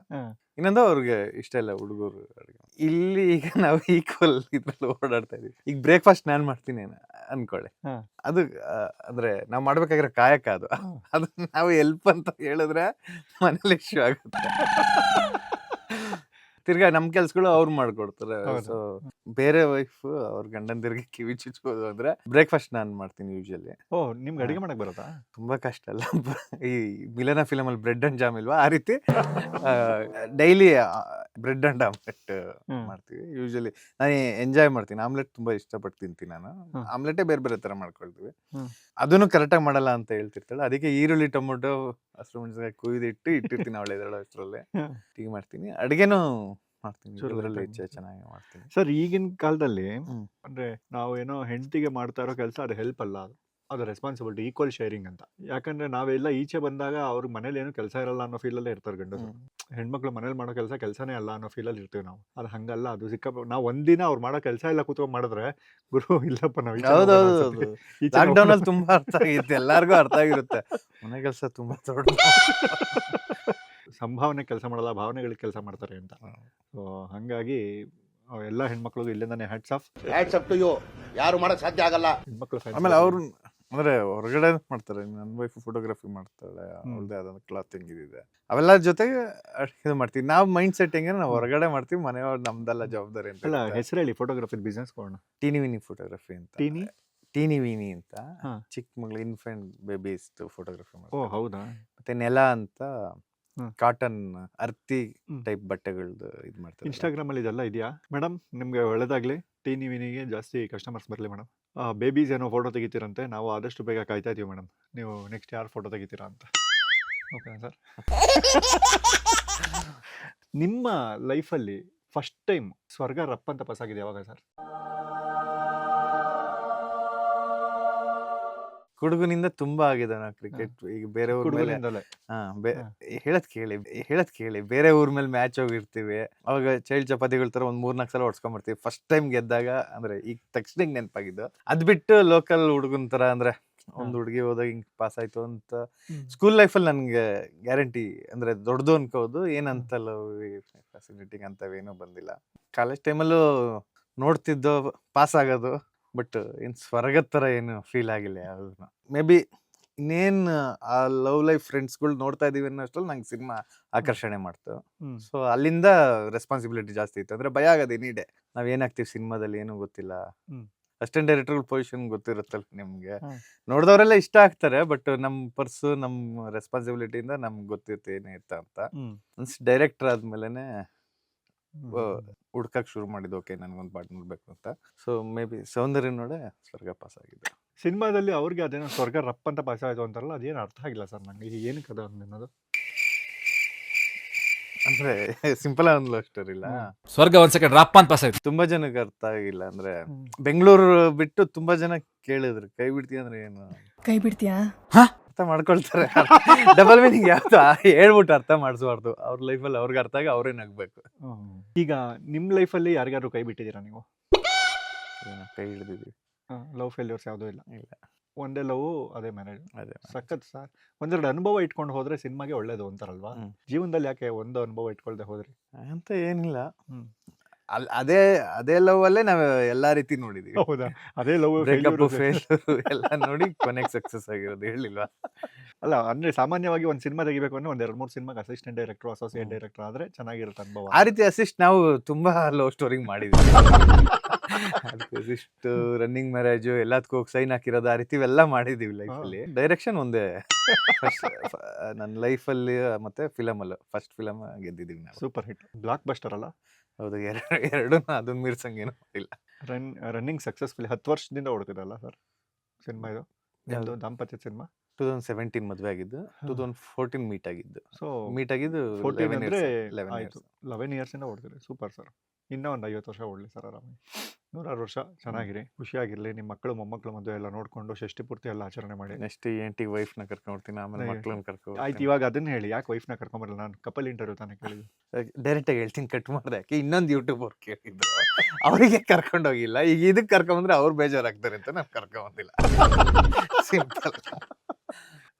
ಇನ್ನೊಂದು ಅವ್ರಿಗೆ ಇಷ್ಟ ಇಲ್ಲ ಹುಡುಗರು ಅಡುಗೆ. ಇಲ್ಲಿ ಈಗ ನಾವು ಈಕ್ವಲ್ ಇದ್ರಲ್ಲಿ ಓಡಾಡ್ತಾ ಇದೀವಿ. ಈಗ ಬ್ರೇಕ್ಫಾಸ್ಟ್ ನಾನು ಮಾಡ್ತೀನಿ ಅನ್- ಅನ್ಕೊಳ್ಳಿ. ಅದು ಅಂದ್ರೆ ನಾವು ಮಾಡ್ಬೇಕಾಗಿರೋ ಕಾಯಕ ಅದು. ಅದು ನಾವು ಹೆಲ್ಪ್ ಅಂತ ಹೇಳಿದ್ರೆ ಮನೇಲಿ ಇಶ್ಯೂ ಆಗುತ್ತೆ. [laughs] ತಿರ್ಗಾ ನಮ್ ಕೆಲ್ಸಗಳು ಅವ್ರು ಮಾಡ್ಕೊಡ್ತಾರೆ. ಸೊ ಬೇರೆ ವೈಫ್ ಅವ್ರ ಗಂಡಂದಿರ್ಗೆ ಕಿವಿ ಚುಚ್ಬೋದು ಅಂದ್ರೆ ಬ್ರೇಕ್ಫಾಸ್ಟ್ ನಾನು ಮಾಡ್ತೀನಿ ಯೂಶಲಿ ಓ ನಿಮ್ಗೆ ಅಡಿಗೆ ಮಾಡಕ್ ಬರುತ್ತಾ? ತುಂಬಾ ಕಷ್ಟ ಅಲ್ಲ. ಈ ಮಿಲನ ಫಿಲಮ್ ಅಲ್ಲಿ ಬ್ರೆಡ್ ಅಂಡ್ ಜಾಮ್ ಇಲ್ವಾ? ಆ ರೀತಿ ಡೈಲಿ ಬ್ರೆಡ್ ಅಂಡ್ ಆಮ್ಲೆಟ್ ಹ್ಮ್. ಮಾಡ್ತೀವಿ. ಯೂಶಲಿ ನಾನು ಎಂಜಾಯ್ ಮಾಡ್ತೀನಿ. ಆಮ್ಲೆಟ್ ತುಂಬಾ ಇಷ್ಟಪಟ್ಟು ತಿಂತೀನಿ ನಾನು ಹ್ಮ್. ಆಮ್ಲೆಟೇ ಬೇರೆ ಬೇರೆ ತರ ಮಾಡ್ಕೊಳ್ತೀವಿ. ಹ್ಮ್. ಅದನ್ನು ಕರೆಕ್ಟಾಗಿ ಮಾಡಲ್ಲ ಅಂತ ಹೇಳ್ತಿರ್ತಾಳೆ. ಅದಕ್ಕೆ ಈರುಳ್ಳಿ ಟೊಮೊಟೊ ಹಸಿರು ಮೆಣಸಿನಕಾಯಿ ಕುಯ್ದಿಟ್ಟು ಇಟ್ಟಿರ್ತೀನಿ ಅವಳೆ ಎದುರು ಅಷ್ಟರಲ್ಲೇ ಹ್ಮ್. ಟೀ ಮಾಡ್ತೀನಿ. ಅಡುಗೆನೂ ಮಾಡ್ತೀನಿ. ಚೆನ್ನಾಗಿ ಮಾಡ್ತೀನಿ. ಸರ್ ಈಗಿನ ಕಾಲದಲ್ಲಿ ಹ್ಮ್. ಅಂದ್ರೆ ನಾವು ಏನೋ ಹೆಂಡತಿಗೆ ಮಾಡ್ತಾ ಇರೋ ಕೆಲಸ ಅದು ಹೆಲ್ಪ್ ಅಲ್ಲ. ಅದು ಅದು ರೆಸ್ಪಾನ್ಸಿಬಿಲಿಟಿ ಈಕ್ವಲ್ ಶೇರಿಂಗ್ ಅಂತ. ಯಾಕಂದ್ರೆ ನಾವೆಲ್ಲ ಈಚೆ ಬಂದಾಗ ಅವ್ರ ಮನೇಲಿ ಏನು ಕೆಲಸ ಇರಲ್ಲ ಅನ್ನೋ ಫೀಲಲ್ಲೇ ಇರ್ತಾರೆ ಗಂಡಸರು. ಹ್ಮ್. ಹೆಣ್ಮಕ್ಳು ಮನೇಲಿ ಮಾಡೋ ಕೆಲಸ ಕೆಲಸನೇ ಅಲ್ಲ ಅನ್ನೋ ಫೀಲಲ್ಲಿ ಇರ್ತೀವಿ ನಾವು. ಅದು ಹಂಗಲ್ಲ ಅದು ಸಿಕ್ಕ ನಾವು ಒಂದಿನ ಅವ್ರು ಮಾಡೋ ಕೆಲಸ ಎಲ್ಲ ಕೂತ್ಕೊಂಡು ಮಾಡಿದ್ರೆ ಗುರು ಇಲ್ಲಪ್ಪ ನಾವು ಲಾಕ್ಡೌನ್ ಅಲ್ಲಿ ತುಂಬಾ ಅರ್ಥ ಆಗಿತ್ತು ಎಲ್ಲಾರ್ಗು ಅರ್ಥ ಆಗಿರುತ್ತೆ. ಮನೆ ಕೆಲಸ ತುಂಬಾ ದೊಡ್ಡ [laughs] ಸಂಭಾವನೆ ಕೆಲಸ ಮಾಡಲ್ಲ ಭಾವನೆಗಳಿಗೆ ಕೆಲಸ ಮಾಡ್ತಾರೆ ಅಂತ. ಸೊ ಹಂಗಾಗಿ ಎಲ್ಲಾ ಹೆಣ್ಮಕ್ಳಿಗೂ ಇಲ್ಲಿಂದಾನೆ hats off hats off to you ಯಾರು ಮಾಡಕ್ ಸಾಧ್ಯ ಆಗಲ್ಲ. ಹೆಣ್ಮಕ್ಳು ಆಮೇಲೆ ಅವ್ರು ಅಂದ್ರೆ ಹೊರಗಡೆ ಮಾಡ್ತಾರೆ ನನ್ನ ವೈಫ್ ಫೋಟೋಗ್ರಫಿ ಮಾಡ್ತಾಳೆ ಅವಳದೇ ಅದೊಂದು ಕ್ಲಾತಿಂಗ್ ಇದಿದೆ ಅವೆಲ್ಲ ಜೊತೆಗೆ ಇದು ಮಾಡ್ತೀವಿ. ನಾವು ಮೈಂಡ್ ಸೆಟ್ ಹೆಂಗೆ ನಾವು ಹೊರಗಡೆ ಮಾಡ್ತೀವಿ ಮನೆಯವ್ರು ನಮ್ದೆಲ್ಲ ಜವಾಬ್ದಾರಿ ಅಂತ ಅಲ್ಲ. ಹೆಸರು ಹೇಳಿ ಫೋಟೋಗ್ರಫಿ ಬಿಸ್ನೆಸ್ ಕೊಡೋಣ ಟೀನಿ ವಿನಿ ಫೋಟೋಗ್ರಫಿ ಅಂತ. ಟೀನಿ ಟೀನಿ ವಿನಿ ಅಂತ. ಚಿಕ್ಕ ಮಗಳು ಇನ್ಫೆಂಟ್ ಬೇಬೀಸ್ ಫೋಟೋಗ್ರಫಿ ಓ ಹೌದಾ? ಮತ್ತೆ ನೆಲ ಅಂತ ಕಾಟನ್ ಅರ್ತಿ ಟೈಪ್ ಬಟ್ಟೆಗಳದ್ದು ಇದು ಮಾಡ್ತಾರೆ. ಇನ್ಸ್ಟಾಗ್ರಾಮ್ ಅಲ್ಲಿ ಇದೆಲ್ಲ ಇದೆಯಾ? ಮೇಡಮ್ ನಿಮ್ಗೆ ಒಳ್ಳೇದಾಗ್ಲಿ. ಟೀನಿ ವಿನಿಗೆ ಜಾಸ್ತಿ ಕಸ್ಟಮರ್ಸ್ ಬರಲಿ ಮೇಡಮ್ ಬೇಬೀಸ್ ಏನೋ ಫೋಟೋ ತೆಗಿತೀರಂತೆ ನಾವು ಆದಷ್ಟು ಬೇಗ ಕಾಯ್ತಾ ಇದ್ದೀವಿ ಮೇಡಮ್ ನೀವು ನೆಕ್ಸ್ಟ್ ಯಾರು ಫೋಟೋ ತೆಗಿತೀರಾ ಅಂತ. ಓಕೆ ಸರ್ [laughs] ನಿಮ್ಮ ಲೈಫಲ್ಲಿ ಫಸ್ಟ್ ಟೈಮ್ ಸ್ವರ್ಗ ರಪ್ಪ ಅಂತ ಪಾಸ್ ಆಗಿದೆ ಯಾವಾಗ ಸರ್ ಹುಡುಗನಿಂದ ತುಂಬಾ ಆಗಿದೆ ನಾ ಕ್ರಿಕೆಟ್. ಈಗ ಬೇರೆ ಊರ್ ಮೇಲೆ ಹಾ ಬೇ- ಹೇಳದ್ ಕೇಳಿ ಹೇಳದ್ ಕೇಳಿ. ಬೇರೆ ಊರ್ ಮೇಲೆ ಮ್ಯಾಚ್ ಹೋಗಿರ್ತೀವಿ. ಅವಾಗ ಚೈಲ್ಡ್ ಚಪಾತಿಗಳ ತರ ಒಂದ್ ಮೂರ್ನಾಲ್ಕು ಸಲ ಹೊಡ್ಸ್ಕೊಂಬರ್ತೀವಿ ಫಸ್ಟ್ ಟೈಮ್ ಗೆದ್ದಾಗ ಅಂದ್ರೆ ಈಗ ತಕ್ಷಣ ನೆನಪಾಗಿದ್ದು. ಅದ್ ಬಿಟ್ಟು ಲೋಕಲ್ ಹುಡುಗನ್ ತರ ಅಂದ್ರೆ ಒಂದ್ ಹುಡುಗಿ ಹೋದಾಗ ಹಿಂಗ್ ಪಾಸ್ ಆಯ್ತು ಅಂತ ಸ್ಕೂಲ್ ಲೈಫಲ್ಲಿ ನನ್ಗೆ ಗ್ಯಾರಂಟಿ ಅಂದ್ರೆ ದೊಡ್ಡದು ಅನ್ಕೋದು. ಏನಂತಲ್ಲ ಫೆಸಿಲಿಟಿ ಅಂತವೇನೂ ಬಂದಿಲ್ಲ. ಕಾಲೇಜ್ ಟೈಮಲ್ಲೂ ನೋಡ್ತಿದ್ದು ಪಾಸ್ ಆಗೋದು. ಬಟ್ ಏನು ಸ್ವರ್ಗದ ಥರ ಏನು ಫೀಲ್ ಆಗಿಲ್ಲ ಯಾವ್ದನ್ನ ಮೇ ಬಿ ಇನ್ನೇನ್ ಆ ಲವ್ ಲೈಫ್ ಫ್ರೆಂಡ್ಸ್ಗಳು ನೋಡ್ತಾ ಇದೀವಿ ಅನ್ನೋ ಅಷ್ಟ್ರಲ್ಲಿ ನಂಗೆ ಸಿನಿಮಾ ಆಕರ್ಷಣೆ ಮಾಡ್ತು. ಸೊ ಅಲ್ಲಿಂದ ರೆಸ್ಪಾನ್ಸಿಬಿಲಿಟಿ ಜಾಸ್ತಿ ಇತ್ತು. ಅಂದ್ರೆ ಭಯ ಆಗೋದು ನೀಡೆ ನಾವ್ ಏನಾಗ್ತೀವಿ ಸಿನಿಮಾದಲ್ಲಿ ಏನೂ ಗೊತ್ತಿಲ್ಲ. ಅಷ್ಟೇ ಡೈರೆಕ್ಟರ್ ಪೊಸಿಷನ್ ಗೊತ್ತಿರುತ್ತಲ್ಲ ನಿಮ್ಗೆ. ನೋಡಿದವರೆಲ್ಲ ಇಷ್ಟ ಆಗ್ತಾರೆ ಬಟ್ ನಮ್ ಪರ್ಸು ನಮ್ ರೆಸ್ಪಾನ್ಸಿಬಿಲಿಟಿಯಿಂದ ನಮ್ಗೆ ಗೊತ್ತಿರುತ್ತೆ ಏನಿತ್ತ ಅಂತ. ಮೀನ್ಸ್ ಡೈರೆಕ್ಟರ್ ಆದ್ಮೇಲೆನೆ ಹ್ಮ್. ಹುಡ್ಕಕ್ ಶುರು ಮಾಡಿದ್ದು ಓಕೆ ನನ್ಗೊಂದು ಪಾರ್ಟ್ನರ್ ನೋಡ್ಬೇಕು ಅಂತ. ಸೊ ಮೇ ಬಿ ಸೌಂದರ್ಯ ನೋಡೆ ಸ್ವರ್ಗ ಪಾಸ್ ಆಗಿದೆ ಸಿನಿಮಾದಲ್ಲಿ ಅವ್ರಿಗೆ ಅದೇನೋ ಸ್ವರ್ಗ ರಪ್ಪ ಅಂತ ಪಾಸ್ ಆಯ್ತು ಅಂತಾರಲ್ಲ ಅದೇನು ಅರ್ಥ ಆಗಿಲ್ಲ ಸರ್ ನಂಗೆ. ಈಗ ಏನಕ್ಕೆ ಅದು ಅನ್ನೋದು? ಅಂದ್ರೆ ಸಿಂಪಲ್ ಆಗಿ ಲವ್ ಸ್ಟೋರಿ ಇಲ್ಲ? ಸ್ವರ್ಗ ಒಂದ್ ಸೆಕೆಂಡ್ ರಪ್ಪ ಅಂತ ಪಾಸ್ ಆಯ್ತು. ತುಂಬಾ ಜನಕ್ಕೆ ಅರ್ಥ ಆಗಿಲ್ಲ ಅಂದ್ರೆ ಬೆಂಗಳೂರು ಬಿಟ್ಟು ತುಂಬಾ ಜನ ಕೇಳಿದ್ರು. ಕೈ ಬಿಡ್ತೀಯ ಅಂದ್ರೆ ಏನು? ಕೈ ಬಿಡ್ತೀಯಾ? ಅರ್ಥ ಮಾಡ್ಕೊಳ್ತಾರೆ ಡಬಲ್ ಮೀನಿಂಗ್ ಯಾವ್ದು? ಹೇಳ್ಬಿಟ್ಟು ಅರ್ಥ ಮಾಡಿಸ್ಬಾರ್ದು. ಅವ್ರ ಲೈಫಲ್ಲಿ ಅವ್ರಿಗೆ ಅರ್ಥ ಆಗಿ ಅವ್ರೇ ನಗ್ಬೇಕು. ಈಗ ನಿಮ್ಮ ಲೈಫಲ್ಲಿ ಯಾರಿಗಾದ್ರು ಕೈ ಬಿಟ್ಟಿದ್ದೀರಾ ನೀವು? ಏನೋ ಕೈ ಹಿಡಿದಿದ್ವಿ ಲವ್ ಫೇಲ್ಯೂರ್ಸ್ ಯಾವುದೂ ಇಲ್ಲ. ಇಲ್ಲ. ಒಂದೇ ಲವ್ ಅದೇ ಮ್ಯಾರೇಜ್ ಅದೇ ಸಖತ್ ಸರ್ ಒಂದೆರಡು ಅನುಭವ ಇಟ್ಕೊಂಡು ಹೋದ್ರೆ ಸಿನಿಮಾಗೆ ಒಳ್ಳೇದು ಅಂತಾರಲ್ವಾ. ಜೀವನದಲ್ಲಿ ಯಾಕೆ ಒಂದು ಅನುಭವ ಇಟ್ಕೊಳ್ದೆ ಹೋದ್ರಿ? ಅಂತ ಏನಿಲ್ಲ. ಅಲ್ ಅದೇ ಅದೇ ಲವ್ ಅಲ್ಲೇ ನಾವ್ ಎಲ್ಲಾ ರೀತಿ ನೋಡಿದೀವಿ. ಹೌದಾ? ಅದೇ ಲವ್ ಬ್ರೇಕಪ್ ಫೇಲ್ ಎಲ್ಲ ನೋಡಿ ಕೊನೆಗೆ ಸಕ್ಸಸ್ ಆಗಿರೋದು ಹೇಳಿಲ್ವಾ? ಅಲ್ಲ ಅಂದ್ರೆ ಸಾಮಾನ್ಯವಾಗಿ ಒಂದು ಸಿನಿಮಾ ತೆಗಿಬೇಕು ಅಂದ್ರೆ ಒಂದ್ ಎರಡ್ ಮೂರು ಸಿನಿಮಾಗೆ ಅಸಿಸ್ಟೆಂಟ್ ಡೈರೆಕ್ಟರ್ ಅಸೋಸಿಯೇಟ್ ಡೈರೆಕ್ಟರ್ ಆದ್ರೆ ಚೆನ್ನಾಗಿರುತ್ತೆ ಅನುಭವ. ಆ ರೀತಿ ಅಸಿಸ್ಟ್ ನಾವು ತುಂಬಾ ಲವ್ ಸ್ಟೋರಿಂಗ್ ಮಾಡಿದ್ವಿ. ಅಸಿಸ್ಟ್ ರನ್ನಿಂಗ್ ಮ್ಯಾರೇಜ್ ಎಲ್ಲದಕ್ಕೂ ಹೋಗಿ ಸೈನ್ ಹಾಕಿರೋದು ಆ ರೀತಿ ಇವೆಲ್ಲ ಮಾಡಿದೀವಿ ಲೈಫ್ ಅಲ್ಲಿ. ಡೈರೆಕ್ಷನ್ ಒಂದೇ. ನನ್ನ ಲೈಫ್ ಅಲ್ಲಿ ಮತ್ತೆ ಫಿಲಮ್ ಅಲ್ಲ ಫಸ್ಟ್ ಫಿಲಮ್ ಗೆದ್ದಿದ್ದೀವಿ ನಾವು. ಸೂಪರ್ ಹಿಟ್ ಬ್ಲಾಕ್ ಬಸ್ಟರ್ ಅಲ್ಲ? ಹೌದು. ಎರಡು [laughs] ಎರಡು ಅದನ್ನ ಮೀರ್ಸಂಗೇನು ಇಲ್ಲ ರನ್ ರನ್ನಿಂಗ್ ಸಕ್ಸಸ್ಫುಲ್ ಹತ್ತು ವರ್ಷದಿಂದ ಓಡ್ತಿರಲ್ಲ ಸರ್ ಸಿನಿಮಾ ಇದು? ಯಾವ್ದು? ದಾಂಪತ್ಯ ಸಿನಿಮಾ? ಟೂ ತೌಸಂಡ್ ಸೆವೆಂಟೀನ್ ಮದುವೆ ಆಗಿದ್ದು ಟೂ ತೌಸಂಡ್ ಫೋರ್ಟೀನ್ ಮೀಟ್ ಆಗಿದ್ದು. ಸೊ ಮೀಟ್ ಆಗಿದ್ದು ಫೋರ್ಟೀನ್ 11 ಅಂದ್ರೆ years, 11 ಆಯ್ತು years. ಲೆವೆನ್ ಇಯರ್ಸ್ ಇಂದ ಓಡ್ತೀರಿ ಸೂಪರ್ ಸರ್. ಇನ್ನೂ ಒಂದು ಐವತ್ತು ವರ್ಷ ಓಡಲಿ ಸರ್ ಆರಾಮಾಗಿ. ನೂರಾರು ವರ್ಷ ಚೆನ್ನಾಗಿರಿ ಖುಷಿಯಾಗಿರಲಿ ನಿಮ್ಮ ಮಕ್ಕಳು ಮೊಮ್ಮಕ್ಕಳು ಮದುವೆ ಎಲ್ಲ ನೋಡ್ಕೊಂಡು ಷಷ್ಠಿ ಪೂರ್ತಿ ಎಲ್ಲ ಆಚರಣೆ ಮಾಡಿ. ನೆಕ್ಸ್ಟ್ ಎಂಟಿ ವೈಫ್ನ ಕರ್ಕೊಂಡ್ತೀನಿ ಆಮೇಲೆ ಮಕ್ಕಳನ್ನ ಕರ್ಕೊ ಆಯ್ತು ಇವಾಗ ಅದನ್ನ ಹೇಳಿ ಯಾಕೆ ವೈಫ್ನ ಕರ್ಕೊಂಬರಲ್ಲ ನಾನು ಕಪಲ್ ಇಂಟರ್ವ್ಯೂ ತಾನೇ ಕೇಳಿದ್ದು. ಡೈರೆಕ್ಟಾಗಿ ಹೇಳ್ತೀನಿ ಕಟ್ ಮಾಡಿದೆ ಯಾಕೆ? ಇನ್ನೊಂದು ಯೂಟ್ಯೂಬರ್ ಕೇಳಿದ್ರು. ಅವರಿಗೆ ಕರ್ಕೊಂಡೋಗಿಲ್ಲ ಈಗ ಇದಕ್ಕೆ ಕರ್ಕೊಂಬಂದ್ರೆ ಅವ್ರು ಬೇಜಾರಾಗ್ತಾರೆ ಅಂತ ನಾನು ಕರ್ಕೊಂಬಂದಿಲ್ಲ ಸಿಂಪಲ್ [laughs]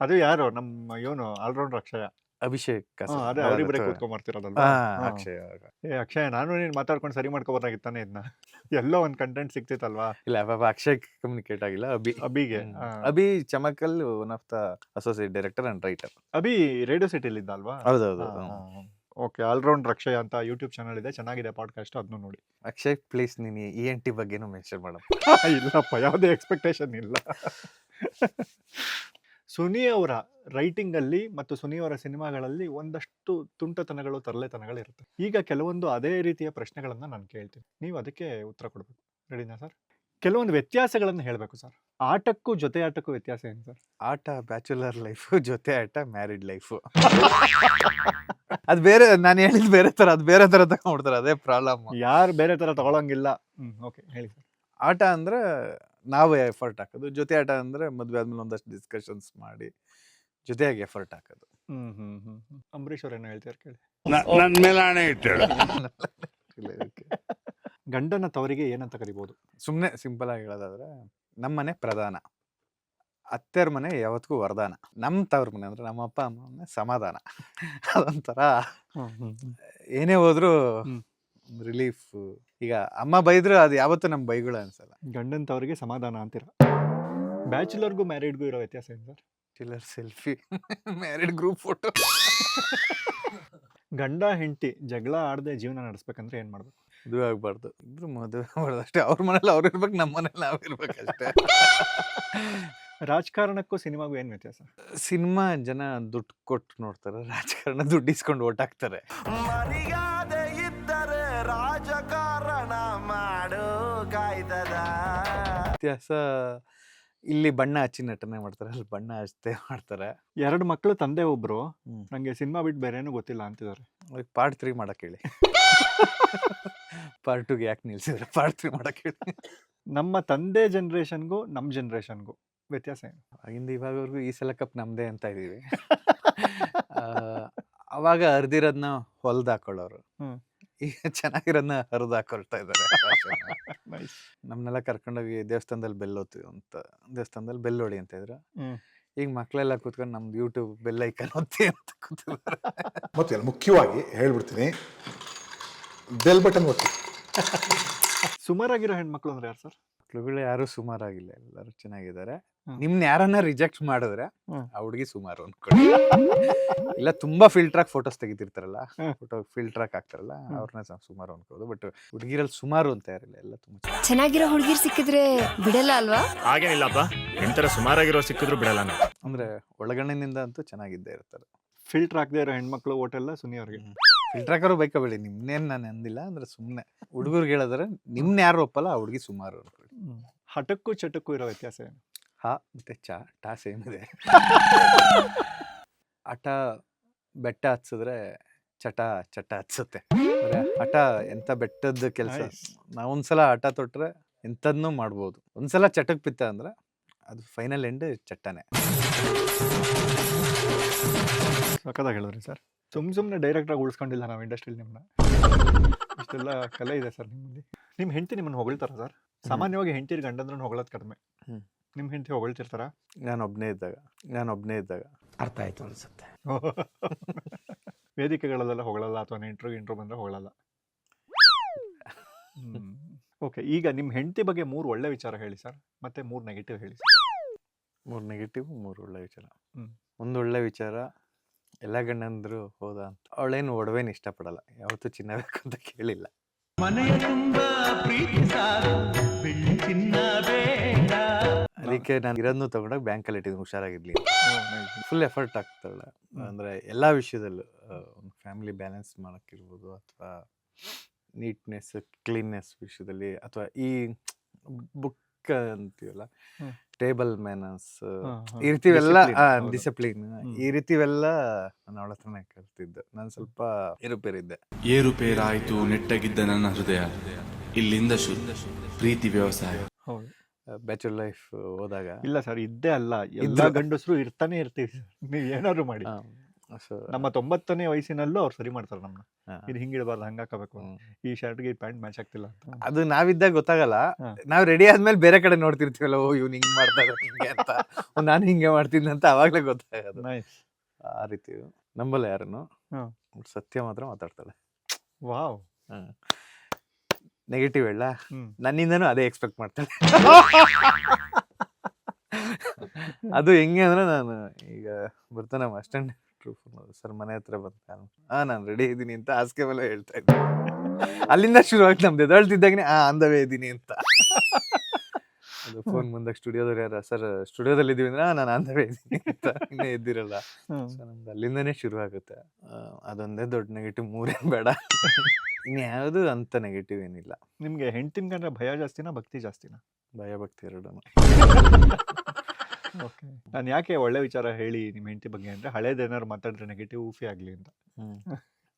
ಅದು ಯಾರು? ನಮ್ಮ ಇವನು ಆಲ್ರೌಂಡರ್ ಅಕ್ಷಯ. ಅಭಿಷೇಕ್ ಹಾ. ಅದೇ ಅವರಿಬ್ರೆ. ಕೂತ್ಕೊಂಬರ್ತಿರೋದಲ್ವಾ ಹಾ. ಅಕ್ಷಯ್ ಅವ್ರು. ಏ ಅಕ್ಷಯ್ ನಾನು ನೀನ್ ಮಾತಾಡ್ಕೊಂಡು ಸರಿ ಮಾಡ್ಕೋಬೋದಾಗಿತ್ತಾನೆ ಇದನ್ನ [laughs] ಎಲ್ಲೋ ಒಂದ್ ಕಂಟೆಂಟ್ ಸಿಕ್ತಿತ್ತಲ್ವಾ ಇಲ್ಲ ಪಾಪ ಅಕ್ಷಯ್ ಕಮ್ಯುನಿಕೇಟ್ ಆಗಿಲ್ಲ ಅಭಿ ಅಬಿಗೆ ಹ್ಮ್. ಹಾ. Abhi Chamakal one of the associate director and writer Abhi radio ಸಿಟಿಲಿ ಇದ್ದ ಅಲ್ವಾ ಹೌದೌದು ಓಕೆ ಆಲ್ರೌಂಡ್ ಅಕ್ಷಯ್ ಅಂತ ಯೂಟ್ಯೂಬ್ ಚಾನಲ್ ಇದೆ ಚೆನ್ನಾಗಿದೆ ಪಾಡ್ಕಾಸ್ಟ್ ಅದನ್ನು ನೋಡಿ ಅಕ್ಷಯ್ ಪ್ಲೀಸ್ ನೀನು ಇ ಎನ್ ಟಿ ಬಗ್ಗೆನೂ ಮೆನ್ಷನ್ ಮಾಡಪ್ಪ [laughs] ಇಲ್ಲಪ್ಪ ಯಾವುದೇ ಎಕ್ಸ್ಪೆಕ್ಟೇಷನ್ ಇಲ್ಲ [laughs] ಸುನಿ ಅವರ ರೈಟಿಂಗ್ ಅಲ್ಲಿ ಮತ್ತು ಸುನಿ ಅವರ ಸಿನಿಮಾಗಳಲ್ಲಿ ಒಂದಷ್ಟು ತುಂಟತನಗಳು ತರಲೆತನಗಳು ಇರುತ್ತೆ ಈಗ ಕೆಲವೊಂದು ಅದೇ ರೀತಿಯ ಪ್ರಶ್ನೆಗಳನ್ನು ನಾನು ಕೇಳ್ತೀನಿ. ನೀವು ಅದಕ್ಕೆ ಉತ್ತರ ಕೊಡಬೇಕು. ರೆಡಿನಾ ಸರ್? ಕೆಲವೊಂದು ವ್ಯತ್ಯಾಸಗಳನ್ನು ಹೇಳಬೇಕು ಸರ್. ಆಟಕ್ಕೂ ಜೊತೆ ಆಟಕ್ಕೂ ವ್ಯತ್ಯಾಸ ಏನು ಸರ್? ಆಟ ಬ್ಯಾಚುಲರ್ ಲೈಫ್ ಜೊತೆ ಆಟ ಮ್ಯಾರಿಡ್ ಲೈಫು. ಅದು ಬೇರೆ ನಾನು ಹೇಳಿದ್ ಬೇರೆ ತರ ಅದು ಬೇರೆ ತರ ತಗೊಂಡ್ಬಿಡ್ತಾರೆ ಅದೇ ಪ್ರಾಬ್ಲಮ್ ಯಾರು ಬೇರೆ ತರ ತಗೊಳಂಗಿಲ್ಲ. ಹ್ಮ್ ಓಕೆ ಹೇಳಿ ಸರ್. ಆಟ ಅಂದ್ರೆ ನಾವು ಎಫರ್ಟ್ ಹಾಕೋದು. ಜೊತೆ ಆಟ ಅಂದ್ರೆ ಮದ್ವೆ ಆದ್ಮೇಲೆ ಒಂದಷ್ಟು ಡಿಸ್ಕಷನ್ಸ್ ಮಾಡಿ ಜೊತೆಯಾಗಿ ಎಫರ್ಟ್ ಹಾಕೋದು. ಹ್ಮ್ ಹ್ಮ್ ಹ್ಮ್ ಹ್ಮ್. ಅಂಬರೀಶ್ ಅವ್ರು ಏನೋ ಹೇಳ್ತಾರೆ ಕೇಳಿ. ನನ್ನ ಮೇಲೆ ಹಣೆ ಇಟ್ಟಳು ಇದಕ್ಕೆ. ಗಂಡನ ತವರಿಗೆ ಏನಂತ ಕರಿಬಹುದು ಸುಮ್ಮನೆ ಸಿಂಪಲ್ ಆಗಿ ಹೇಳೋದಾದ್ರೆ ನಮ್ಮ ಮನೆ ಪ್ರಧಾನ. ಅತ್ತೆಯರ ಮನೆ ಯಾವತ್ತಿಗೂ ವರದಾನ. ನಮ್ಮ ತವ್ರ ಮನೆ ಅಂದ್ರೆ ನಮ್ಮ ಅಪ್ಪ ಅಮ್ಮ ಮನೆ ಸಮಾಧಾನ. [laughs] ಅದೊಂಥರ ಏನೇ ಹೋದ್ರು ಹ್ಮ್. ರಿಲೀಫ್. ಈಗ ಅಮ್ಮ ಬೈದ್ರೆ ಅದು ಯಾವತ್ತೂ ನಮ್ಮ ಬೈಗಳು ಅನ್ಸಲ್ಲ. ಗಂಡಂತವ್ರಿಗೆ ಸಮಾಧಾನ ಅಂತೀರ? ಬ್ಯಾಚುಲರ್ಗೂ ಮ್ಯಾರಿಡ್ಗೂ ಇರೋ ವ್ಯತ್ಯಾಸ ಏನು ಸರ್? ಚಿಲ್ಲರ್ ಸೆಲ್ಫಿ. [laughs] Married group photo. [laughs] ಗಂಡ ಹೆಂಡತಿ ಜಗಳ ಆಡದೆ ಜೀವನ ನಡೆಸ್ಬೇಕಂದ್ರೆ ಏನ್ ಮಾಡ್ಬೇಕು? ಮದುವೆ ಆಗ್ಬಾರ್ದು. ಇಬ್ರು ಮದುವೆ ಆಗ್ಬಾರ್ದು ಅಷ್ಟೇ. ಅವ್ರ ಮನೇಲಿ ಅವ್ರು ಇರ್ಬೇಕು ನಮ್ಮ ಮನೇಲಿ ನಾವ್ ಇರ್ಬೇಕಷ್ಟೇ [laughs] ರಾಜಕಾರಣಕ್ಕೂ ಸಿನಿಮಾಗೂ ಏನ್ ವ್ಯತ್ಯಾಸ? ಸಿನಿಮಾ ಜನ ದುಡ್ಡು ಕೊಟ್ಟು ನೋಡ್ತಾರೆ. ರಾಜಕಾರಣ ದುಡ್ಡು ಇಸ್ಕೊಂಡು ಓಟ್ ಹಾಕ್ತಾರೆ. ಮಾಡು ಕಾಯ್ದದ ವ್ಯತ್ಯಾಸ ಇಲ್ಲಿ ಬಣ್ಣ ಹಚ್ಚಿ ನಟನೆ ಮಾಡ್ತಾರೆ ಅಲ್ಲಿ ಬಣ್ಣ ಹಚ್ಚದೆ ಮಾಡ್ತಾರೆ. ಎರಡು ಮಕ್ಕಳು ತಂದೆ ಒಬ್ರು. ನಂಗೆ ಸಿನಿಮಾ ಬಿಟ್ಟು ಬೇರೆ ಏನೂ ಗೊತ್ತಿಲ್ಲ ಅಂತಿದ್ದಾರೆ. ಅವ್ರಿಗೆ ಪಾರ್ಟ್ ತ್ರೀ ಮಾಡಕ್ ಹೇಳಿ. ಪಾರ್ಟ್ ಟೂಗೆ ಯಾಕೆ ನಿಲ್ಸಿದ್ರೆ? ಪಾರ್ಟ್ ತ್ರೀ ಮಾಡಕ್ ಹೇಳಿ. ನಮ್ಮ ತಂದೆ ಜನ್ರೇಷನ್ಗೂ ನಮ್ಮ ಜನ್ರೇಷನ್ಗೂ ವ್ಯತ್ಯಾಸ ಏನು? ಆಗಿಂದ ಇವಾಗವರೆಗೂ ಈ ಸಲ ಕಪ್ ನಮ್ದೇ ಅಂತ ಇದೀವಿ ಆ, ಅವಾಗ ಅರ್ದಿರೋದನ್ನ ಹೊಲ್ದು ಹಾಕೊಳ್ಳೋರು. ಹ್ಮ್. ಈಗ ಚೆನ್ನಾಗಿರೋದನ್ನ ಹರಿದು ಹಾಕೊಳ್ತಾ ಇದ್ದಾರೆ. [laughs] ನಮ್ಮನ್ನೆಲ್ಲ ಕರ್ಕೊಂಡೋಗಿ ದೇವಸ್ಥಾನದಲ್ಲಿ ಬೆಲ್ಲೋತು ಅಂತ ದೇವಸ್ಥಾನದಲ್ಲಿ ಬೆಲ್ಲೋಡಿ ಅಂತ ಇದ್ರು. ಈಗ ಮಕ್ಕಳೆಲ್ಲ ಕೂತ್ಕೊಂಡು ನಮ್ದು ಯೂಟ್ಯೂಬ್ ಬೆಲ್ಲ ಐಕನ್ ಒತ್ತಿ ಅಂತ ಕೂತಿದ್ದಾರೆ. ಮತ್ತೆ ಮುಖ್ಯವಾಗಿ ಹೇಳ್ಬಿಡ್ತೀನಿ ಬೆಲ್ ಬಟನ್ ಒತ್ತಿ. [laughs] ಸುಮಾರಾಗಿರೋ ಹೆಣ್ಮಕ್ಳು ಅಂದ್ರೆ ಯಾರು ಸರ್? ಮಕ್ಳುಗಳು ಯಾರು ಸುಮಾರಾಗಿಲ್ಲ ಎಲ್ಲರೂ ಚೆನ್ನಾಗಿದ್ದಾರೆ. ನಿಮ್ನ ಯಾರನ್ನ ರಿಜೆಕ್ಟ್ ಮಾಡಿದ್ರೆ ಆ ಹುಡುಗಿ ಸುಮಾರು ಅನ್ಕೊಳ್ಳಿ ಇಲ್ಲ ತುಂಬಾ ಫಿಲ್ಟರ್ ಆಗಿ ಫೋಟೋಸ್ ತೆಗಿತಿರ್ತಾರಲ್ಲ ಫೋಟೋ ಫಿಲ್ಟರ್ ಆಗಿ ಹಾಕ್ತಾರಲ್ಲ. ಅವ್ರನ್ನ ಸುಮಾರು ಅನ್ಕೋದು ಬಟ್ ಹುಡುಗಿರಲ್ಲಿ ಸುಮಾರು ಅಂತ ಯಾರಿಲ್ಲ ಎಲ್ಲ ತುಂಬಾ ಚೆನ್ನಾಗಿರೋ ಹುಡುಗಿರ್ ಸಿಕ್ಕಿದ್ರೆ ಬಿಡಲ್ಲ ಅಲ್ವಾ? ಹಾಗೇನಿಲ್ಲಪ್ಪ ಎಂತರ ಸುಮಾರಾಗಿರೋ ಸಿಕ್ಕಿದ್ರು ಬಿಡಲ್ಲ ನಾವು ಅಂದ್ರೆ ಒಳಗಣ್ಣಿನಿಂದ ಅಂತೂ ಚೆನ್ನಾಗಿದ್ದೇ ಇರ್ತಾರೆ ಫಿಲ್ಟರ್ ಹಾಕದೇ ಇರೋ ಹೆಣ್ಮಕ್ಳು ಓಟೆಲ್ಲ ಸುನಿ ಅವ್ರಿಗೆ. ಫಿಲ್ಟರ್ ಹಾಕೋರು ಬೈಕಬೇಡಿ ನಿಮ್ನೇನ್ ನಾನು ಅಂದಿಲ್ಲ ಅಂದ್ರೆ ಸುಮ್ಮನೆ ಹುಡುಗರಿಗೆ ಹೇಳಿದ್ರೆ ನಿಮ್ನ ಯಾರು ಒಪ್ಪಲ್ಲ ಆ ಹುಡುಗಿ ಸುಮಾರು ಅನ್ಕೊಳ್ಳಿ ಹಠಕ್ಕೂ ಚಟಕ್ಕೂ ಇರೋ ವ್ಯತ್ಯಾಸ ಏನು? ಹಾ ಮತ್ತೆ ಚಾ ಟಾ ಸೇಮ್ ಇದೆ. ಹಠ ಬೆಟ್ಟ ಹತ್ಸಿದ್ರೆ ಚಟ ಚಟ ಹತ್ಸುತ್ತೆ ಅಂದ್ರೆ ಹಠ ಎಂತ ಬೆಟ್ಟದ ಕೆಲಸ? Nice. ನಾವು ಒಂದ್ಸಲ ಹಠ ತೊಟ್ರೆ ಎಂಥದ್ನೂ ಮಾಡ್ಬೋದು. ಒಂದ್ಸಲ ಚಟಕ್ ಬಿತ್ತ ಅಂದ್ರೆ ಅದು ಫೈನಲ್ ಎಂಡ್ ಚಟ್ಟನೆ. ಸಕ್ಕದಾಗಿ ಹೇಳಿದ್ರಿ ಸರ್. ಸುಮ್ ಸುಮ್ಮನೆ ಡೈರೆಕ್ಟಾಗಿ ಉಳಿಸ್ಕೊಂಡಿಲ್ಲ ನಾವು ಇಂಡಸ್ಟ್ರಿಲಿ ನಿಮ್ಮನ್ನ ಇಷ್ಟೆಲ್ಲ ಕಲೆ ಇದೆ ಸರ್ ನಿಮ್ಮಲ್ಲಿ. ನಿಮ್ಮ ಹೆಂಡತಿ ನಿಮ್ಮನ್ನು ಹೊಗಳ್ತಾರ ಸರ್? ಸಾಮಾನ್ಯವಾಗಿ ಹೆಂಡತಿರ್ ಗಂಡಂದ್ರನ್ನ ಹೊಗಳೋದು ಕಡಿಮೆ. ಹ್ಮ್. ನಿಮ್ಮ ಹೆಂಡತಿ ಹೊಗಳ್ತಿರ್ತಾರ ನಾನು ಒಬ್ಬನೇ ಇದ್ದಾಗ ನಾನು ಒಬ್ಬನೇ ಇದ್ದಾಗ. ಅರ್ಥ ಆಯ್ತು ಅನ್ಸುತ್ತೆ. [laughs] ವೇದಿಕೆಗಳಲ್ಲೆಲ್ಲ ಹೊಗಳಲ್ಲ ಅಥವಾ ನೆಂಟ್ರು ಇಂಟ್ರೋ ಬಂದ್ರೆ ಹೊಗಳಲ್ಲ? ಓಕೆ ಈಗ ನಿಮ್ಮ ಹೆಂಡತಿ ಬಗ್ಗೆ ಮೂರು ಒಳ್ಳೆ ವಿಚಾರ ಹೇಳಿ ಸರ್ ಮತ್ತೆ ಮೂರು ನೆಗೆಟಿವ್ ಹೇಳಿ ಸರ್ ಮೂರು ನೆಗೆಟಿವ್ ಮೂರು ಒಳ್ಳೆ ವಿಚಾರ. ಹ್ಮ್. ಒಂದು ಒಳ್ಳೆ ವಿಚಾರ ಎಲ್ಲ ಗಂಡಂದ್ರು ಹೋದ ಅಂತ. ಅವಳೇನು ಒಡವೆನ ಇಷ್ಟಪಡಲ್ಲ. ಯಾವತ್ತೂ ಚಿನ್ನ ಬೇಕು ಅಂತ ಕೇಳಿಲ್ಲ. ಮನೆಯ ತುಂಬಾ ಪ್ರೀತಿ ಸಾರು ಬೆಳ್ಳಿ ಚಿನ್ನ ಬೇಡ. ಅದಕ್ಕೆ ನಾನು ಇರೋದನ್ನು ತಗೊಂಡಾಗ ಬ್ಯಾಂಕಲ್ಲಿ ಇಟ್ಟಿದ್ದೀನಿ ಹುಷಾರಾಗಿರ್ಲಿ ಫುಲ್ ಎಫರ್ಟ್ ಆಗ್ತಾಳೆ. ಅಂದ್ರೆ ಎಲ್ಲ ವಿಷಯದಲ್ಲೂ ಒಂದು ಫ್ಯಾಮಿಲಿ ಬ್ಯಾಲೆನ್ಸ್ ಮಾಡೋಕ್ಕಿರ್ಬೋದು ಅಥವಾ ನೀಟ್ನೆಸ್ ಕ್ಲೀನ್ನೆಸ್ ವಿಷಯದಲ್ಲಿ ಅಥವಾ ಈ ಬುಕ್ ಅಂತೀವಲ್ಲ ಟೇಬಲ್ ಮ್ಯಾನರ್ಸ್. ಈ ರೀತಿವೆಲ್ಲ. ಡಿಸಿಪ್ಲಿನ್. ಈ ರೀತಿವೆಲ್ಲ ನಾನು ಅವಳ ಹತ್ರನೇ ಕಲ್ತಿದ್ದೆ ನಾನು ಸ್ವಲ್ಪ ಏರುಪೇರಿದ್ದೆ. ಏರುಪೇರಾಯಿತು ನೆಟ್ಟಗಿದ್ದ ನನ್ನ ಹೃದಯ. ಇಲ್ಲಿಂದ ಶುದ್ಧ ಪ್ರೀತಿ ವ್ಯವಸಾಯ. ಹೌದು. ಬ್ಯಾಚುಲರ್ ಲೈಫ್ ಹೋದಾಗ ಇಲ್ಲ ಸರ್ ಇದ್ದೇ ಅಲ್ಲ. ಎಲ್ಲ. ಗಂಡಸರು ಇರ್ತಾನೆ ಇರ್ತೀವಿ ಸರ್. ನೀವು ಏನಾದ್ರು ಮಾಡಿ. ಸೊ ನಮ್ಮ ತೊಂಬತ್ತನೇ ವಯಸ್ಸಿನಲ್ಲೂ ಅವ್ರು ಸರಿ ಮಾಡ್ತಾರೆ ನಮ್ಮನ್ನ ಇದು ಹಿಂಗಿಡಬಾರ್ದು ಹಂಗ ಹಾಕಬೇಕು ಹ್ಮ್. ಈ ಶರ್ಟ್ಗೆ ಈ ಪ್ಯಾಂಟ್ ಮ್ಯಾಚ್ ಆಗ್ತಿಲ್ಲ ಅಂತ. ಅದು ನಾವಿದ್ದಾಗ ಗೊತ್ತಾಗಲ್ಲ. ನಾವು ರೆಡಿ ಆದ್ಮೇಲೆ ಬೇರೆ ಕಡೆ ನೋಡ್ತಿರ್ತೀವಲ್ಲ ಓ ಇವ್ನು ಹಿಂಗೆ ಮಾಡ್ತಾರೆ ಹಿಂಗೆ ಅಂತ. ನಾನು ಹಿಂಗೆ ಮಾಡ್ತೀನಿ ಅಂತ ಅವಾಗ್ಲೇ ಗೊತ್ತಾಗೋದು. ಆ ರೀತಿ ನಂಬಲ್ಲ ಯಾರನ್ನು. ಸತ್ಯ ಮಾತ್ರ ಮಾತಾಡ್ತಾಳೆ ವಾವ್. ನೆಗೆಟಿವ್ ಹೇಳ. ನನ್ನಿಂದನೂ ಅದೇ ಎಕ್ಸ್ಪೆಕ್ಟ್ ಮಾಡ್ತಾಳೆ. [laughs] ಅದು ಹೆಂಗೆ ಅಂದ್ರೆ ನಾನು ಈಗ ಬರ್ತಾನೆ ಅಸ್ಟೆಂಟ್ ಸರ್ ಮನೆ ಹತ್ರ ಬಂತ ಹಾ ನಾನು ರೆಡಿ ಇದ್ದೀನಿ ಅಂತ ಹಾಸಿಗೆ ಮೇಲೆ ಹೇಳ್ತಾ ಇದ್ದೆ. ಅಲ್ಲಿಂದ ಶುರು ಆಯ್ತು ನಮ್ದು. ಎದಳ್ತಿದ್ದಾಗನೇ ಆ ಅಂದವೇ ಇದ್ದೀನಿ ಅಂತ. ಅದು ಫೋನ್ ಮುಂದಾಗ ಸ್ಟುಡಿಯೋದವ್ರು ಯಾರ? ಸರ್ ಸ್ಟುಡಿಯೋದಲ್ಲಿ ಇದೀವಿ ಅಂದ್ರೆ ನಾನು ಅಂದವೇ ಇದ್ದೀನಿ ಅಂತ. ಇನ್ನೇ ಎದ್ದಿರಲ್ಲ. ಹ್ಮ್. ಸೊ ನಮ್ದು ಅಲ್ಲಿಂದನೇ ಶುರು ಆಗುತ್ತೆ. ಅದೊಂದೇ ದೊಡ್ಡ ನೆಗೆಟಿವ್ ಮೂರೇ ಬೇಡ. ಇನ್ಯಾವುದು ಅಂತ ನೆಗೆಟಿವ್ ಏನಿಲ್ಲ. ನಿಮ್ಗೆ ಹೆಂಡತಿನ ಕಂಡ್ರೆ ಭಯ ಜಾಸ್ತಿನಾ ಭಕ್ತಿ ಜಾಸ್ತಿನಾ? ಭಯ ಭಕ್ತಿ ಎರಡೂ ಓಕೆ ನಾನು ಯಾಕೆ ಒಳ್ಳೆ ವಿಚಾರ ಹೇಳಿ ನಿಮ್ಮ ಹೆಂಡತಿ ಬಗ್ಗೆ ಅಂದ್ರೆ ಹಳೇದೇನಾದ್ರು ಮಾತಾಡಿದ್ರೆ ನೆಗೆಟಿವ್ ಊಫಿ ಆಗ್ಲಿ ಅಂತ.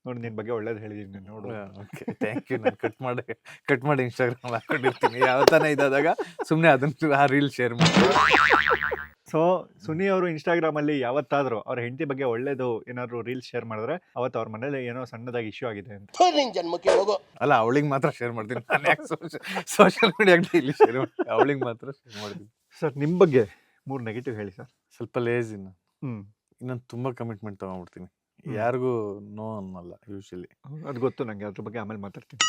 ನೋಡಿ ನಿನ್ ಬಗ್ಗೆ ಒಳ್ಳೇದು ಹೇಳಿದೀನಿ ನೋಡು ಓಕೆ ಥ್ಯಾಂಕ್ ಯು ನಾನು ಕಟ್ ಮಾಡಿ ಕಟ್ ಮಾಡಿ ಇನ್ಸ್ಟಾಗ್ರಾಮ್ ಹಾಕೊಂಡಿರ್ತೀನಿ. ಯಾವ ಥರ ಇದಾದಾಗ ಸುಮ್ಮನೆ ಅದನ್ನ ಆ ರೀಲ್ ಶೇರ್ ಮಾಡಿ. ಸೊ ಸುನಿ ಅವರು ಇನ್ಸ್ಟಾಗ್ರಾಮಲ್ಲಿ ಅಲ್ಲಿ ಯಾವತ್ತಾದ್ರೂ ಅವ್ರ ಹೆಂಡತಿ ಬಗ್ಗೆ ಒಳ್ಳೇದು ಏನಾದ್ರು ರೀಲ್ ಶೇರ್ ಮಾಡಿದ್ರೆ ಅವತ್ತು ಅವ್ರ ಮನೇಲಿ ಏನೋ ಸಣ್ಣದಾಗಿ ಇಶ್ಯೂ ಆಗಿದೆ ಅಂತ. ಜನ್ಮಕ್ಕೆ ಹೋಗೋ. ಅಲ್ಲ ಅವಳಿಗೆ ಮಾತ್ರ ಶೇರ್ ಮಾಡ್ತೀನಿ. ನಾನು ಯಾಕೆ ಸೋಷಿಯಲ್ ಮೀಡಿಯಾ ಇಲ್ಲಿ ಶೇರ್ ಮಾಡಿ ಅವಳಿಗೆ ಮಾತ್ರ ಶೇರ್ ಮಾಡ್ತೀನಿ. ಸರ್ ನಿಮ್ಮ ಬಗ್ಗೆ ಮೂರು ನೆಗೆಟಿವ್ ಹೇಳಿ ಸರ್ ಸ್ವಲ್ಪ ಲೇಜಿ ಹ್ಞೂ ಇನ್ನೊಂದು ತುಂಬ ಕಮಿಟ್ಮೆಂಟ್ ತೊಗೊಂಡ್ಬಿಡ್ತೀನಿ. ಯಾರಿಗೂ ನೋ ಅನ್ನಲ್ಲ ಯೂಶಲಿ ಅದು ಗೊತ್ತು ನಂಗೆ ಅದ್ರ ಬಗ್ಗೆ ಆಮೇಲೆ ಮಾತಾಡ್ತೀನಿ.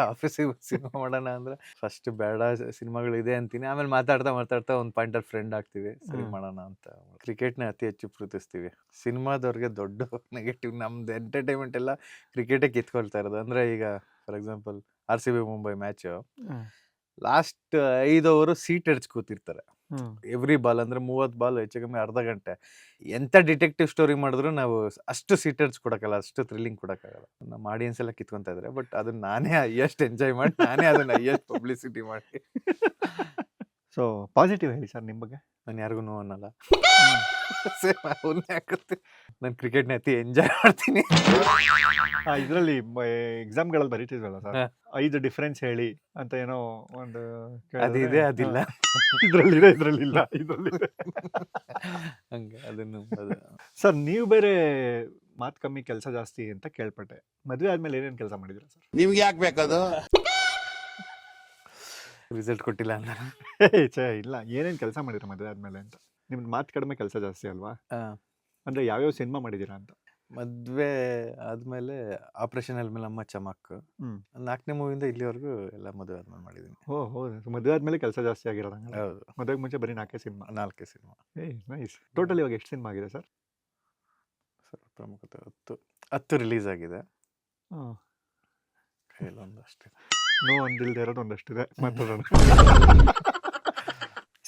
ಆಫೀಸಿಗೆ ಸಿನಿಮಾ ಮಾಡೋಣ ಅಂದ್ರೆ ಫಸ್ಟ್ ಬೇಡ ಸಿನಿಮಾಗಳಿದೆ ಅಂತೀನಿ. ಆಮೇಲೆ ಮಾತಾಡ್ತಾ ಮಾತಾಡ್ತಾ ಒಂದು ಪಾಯಿಂಟಲ್ಲಿ ಫ್ರೆಂಡ್ ಆಗ್ತೀವಿ. ಸರಿ ಮಾಡೋಣ ಅಂತ ಕ್ರಿಕೆಟ್ನ ಅತಿ ಹೆಚ್ಚು ಪ್ರೀತಿಸ್ತೀವಿ. ಸಿನಿಮಾದವ್ರಿಗೆ ದೊಡ್ಡ ನೆಗೆಟಿವ್ ನಮ್ದು ಎಂಟರ್ಟೈನ್ಮೆಂಟ್ ಎಲ್ಲ ಕ್ರಿಕೆಟೇ ಕಿತ್ಕೊಳ್ತಾ ಇರೋದು. ಅಂದ್ರೆ ಈಗ for example R C B Mumbai match. Last ಐದು ಓವರು ಸೀಟ್ ಎಡ್ಸ್ ಕೂತಿರ್ತಾರೆ. ಹ್ಮ್. ಎವ್ರಿ ಬಾಲ್ ಅಂದ್ರೆ ಮೂವತ್ತು ಬಾಲ್ ಹೆಚ್ಚು ಕಮ್ಮಿ ಅರ್ಧ ಗಂಟೆ. ಎಂತ ಡಿಟೆಕ್ಟಿವ್ ಸ್ಟೋರಿ ಮಾಡಿದ್ರು ನಾವು ಅಷ್ಟು ಸೀಟರ್ಸ್ ಕೊಡಕಲ್ಲ ಅಷ್ಟು ಥ್ರಿಲ್ಲಿಂಗ್ ಕೊಡಕ್ಕಾಗಲ್ಲ. ನಮ್ಮ ಆಡಿಯನ್ಸ್ ಎಲ್ಲ ಕಿತ್ಕೊಂತ ಇದ್ರೆ, ಬಟ್ ಅದನ್ನ ನಾನೇ ಹೈಯೆಸ್ಟ್ ಎಂಜಾಯ್ ಮಾಡಿ, ನಾನೇ ಅದನ್ನ ಹೈಯೆಸ್ಟ್ ಪಬ್ಲಿಸಿಟಿ ಮಾಡಿ. ಸೊ ಪಾಸಿಟಿವ್ ಹೇಳಿ ಸರ್ ನಿಮ್ಮ ಬಗ್ಗೆ ನಾನು ಯಾರಿಗೂ ನೋ ಅನ್ನಲ್ಲ. [laughs] [laughs] ಅವನ್ನೇ ನಾನು ಕ್ರಿಕೆಟ್ನ ಅತಿ ಎಂಜಾಯ್ ಮಾಡ್ತೀನಿ. [laughs] ಇದರಲ್ಲಿ ಎಕ್ಸಾಮ್ಗಳಲ್ಲಿ ಬರೀತಿದ್ವಲ್ಲ ಸರ್? ಐದು ಡಿಫ್ರೆನ್ಸ್ ಹೇಳಿ ಅಂತ ಏನೋ ಒಂದು ಅದಿದೆ ಅದಿಲ್ಲ. ಇದರಲ್ಲಿ ಇದರಲ್ಲಿ ಇಲ್ಲ ಇದರಲ್ಲಿ ಹಂಗೆ ಅದನ್ನು ಅದು. ಸರ್ ನೀವು ಬೇರೆ ಮಾತು ಕಮ್ಮಿ ಕೆಲಸ ಜಾಸ್ತಿ ಅಂತ ಕೇಳ್ಪಟ್ಟೆ. ಮದುವೆ ಆದ್ಮೇಲೆ ಏನೇನು ಕೆಲಸ ಮಾಡಿದಿರ ಸರ್? ನಿಮ್ಗೆ ಯಾಕೆ ಬೇಕದು? ರಿಸಲ್ಟ್ ಕೊಟ್ಟಿಲ್ಲ ಅಂತ ಛೇ ಇಲ್ಲ. ಏನೇನು ಕೆಲಸ ಮಾಡಿದ್ರ ಮದುವೆ ಆದ್ಮೇಲೆ ಅಂತ? ನಿಮ್ದು ಮಾತು ಕಡಿಮೆ ಕೆಲಸ ಜಾಸ್ತಿ ಅಲ್ವಾ? ಅಂದ್ರೆ ಯಾವ್ಯಾವ ಸಿನಿಮಾ ಮಾಡಿದ್ದೀರಾ ಅಂತ? ಮದುವೆ ಆದ್ಮೇಲೆ ಆಪರೇಷನ್ ಆದ್ಮೇಲೆ ಅಮ್ಮ ಚಮಕ್. ನಾಲ್ಕನೇ ಮೂವಿಂದ ಇಲ್ಲಿವರೆಗೂ ಎಲ್ಲ ಮದುವೆ ಆದ್ಮೇಲೆ ಮಾಡಿದ್ದೀನಿ ಓ ಹೌದು. ಮದುವೆ ಆದ್ಮೇಲೆ ಕೆಲಸ ಜಾಸ್ತಿ ಆಗಿರೋದಂಗೆ ಹೌದು. ಮದುವೆಗೆ ಮುಂಚೆ ಬರೀ ನಾಲ್ಕೇ ಸಿನಿಮಾ? ನಾಲ್ಕೇ ಸಿನಿಮಾ. ಏ ನೈಸ್. ಟೋಟಲ್ ಇವಾಗ ಎಷ್ಟು ಸಿನಿಮಾ ಆಗಿದೆ ಸರ್? ಸರ್ ಪ್ರಮುಖತೆ ಹತ್ತು. ಹತ್ತು ರಿಲೀಸ್ ಆಗಿದೆ. ಹ್ಞೂ ಕೈಯಲ್ಲಿ ಒಂದಷ್ಟೇ. ನೋ ಒಂದಿಲ್ದೇ ಇರೋದು ಒಂದಷ್ಟಿದೆ ಮಾತಾಡೋಣ.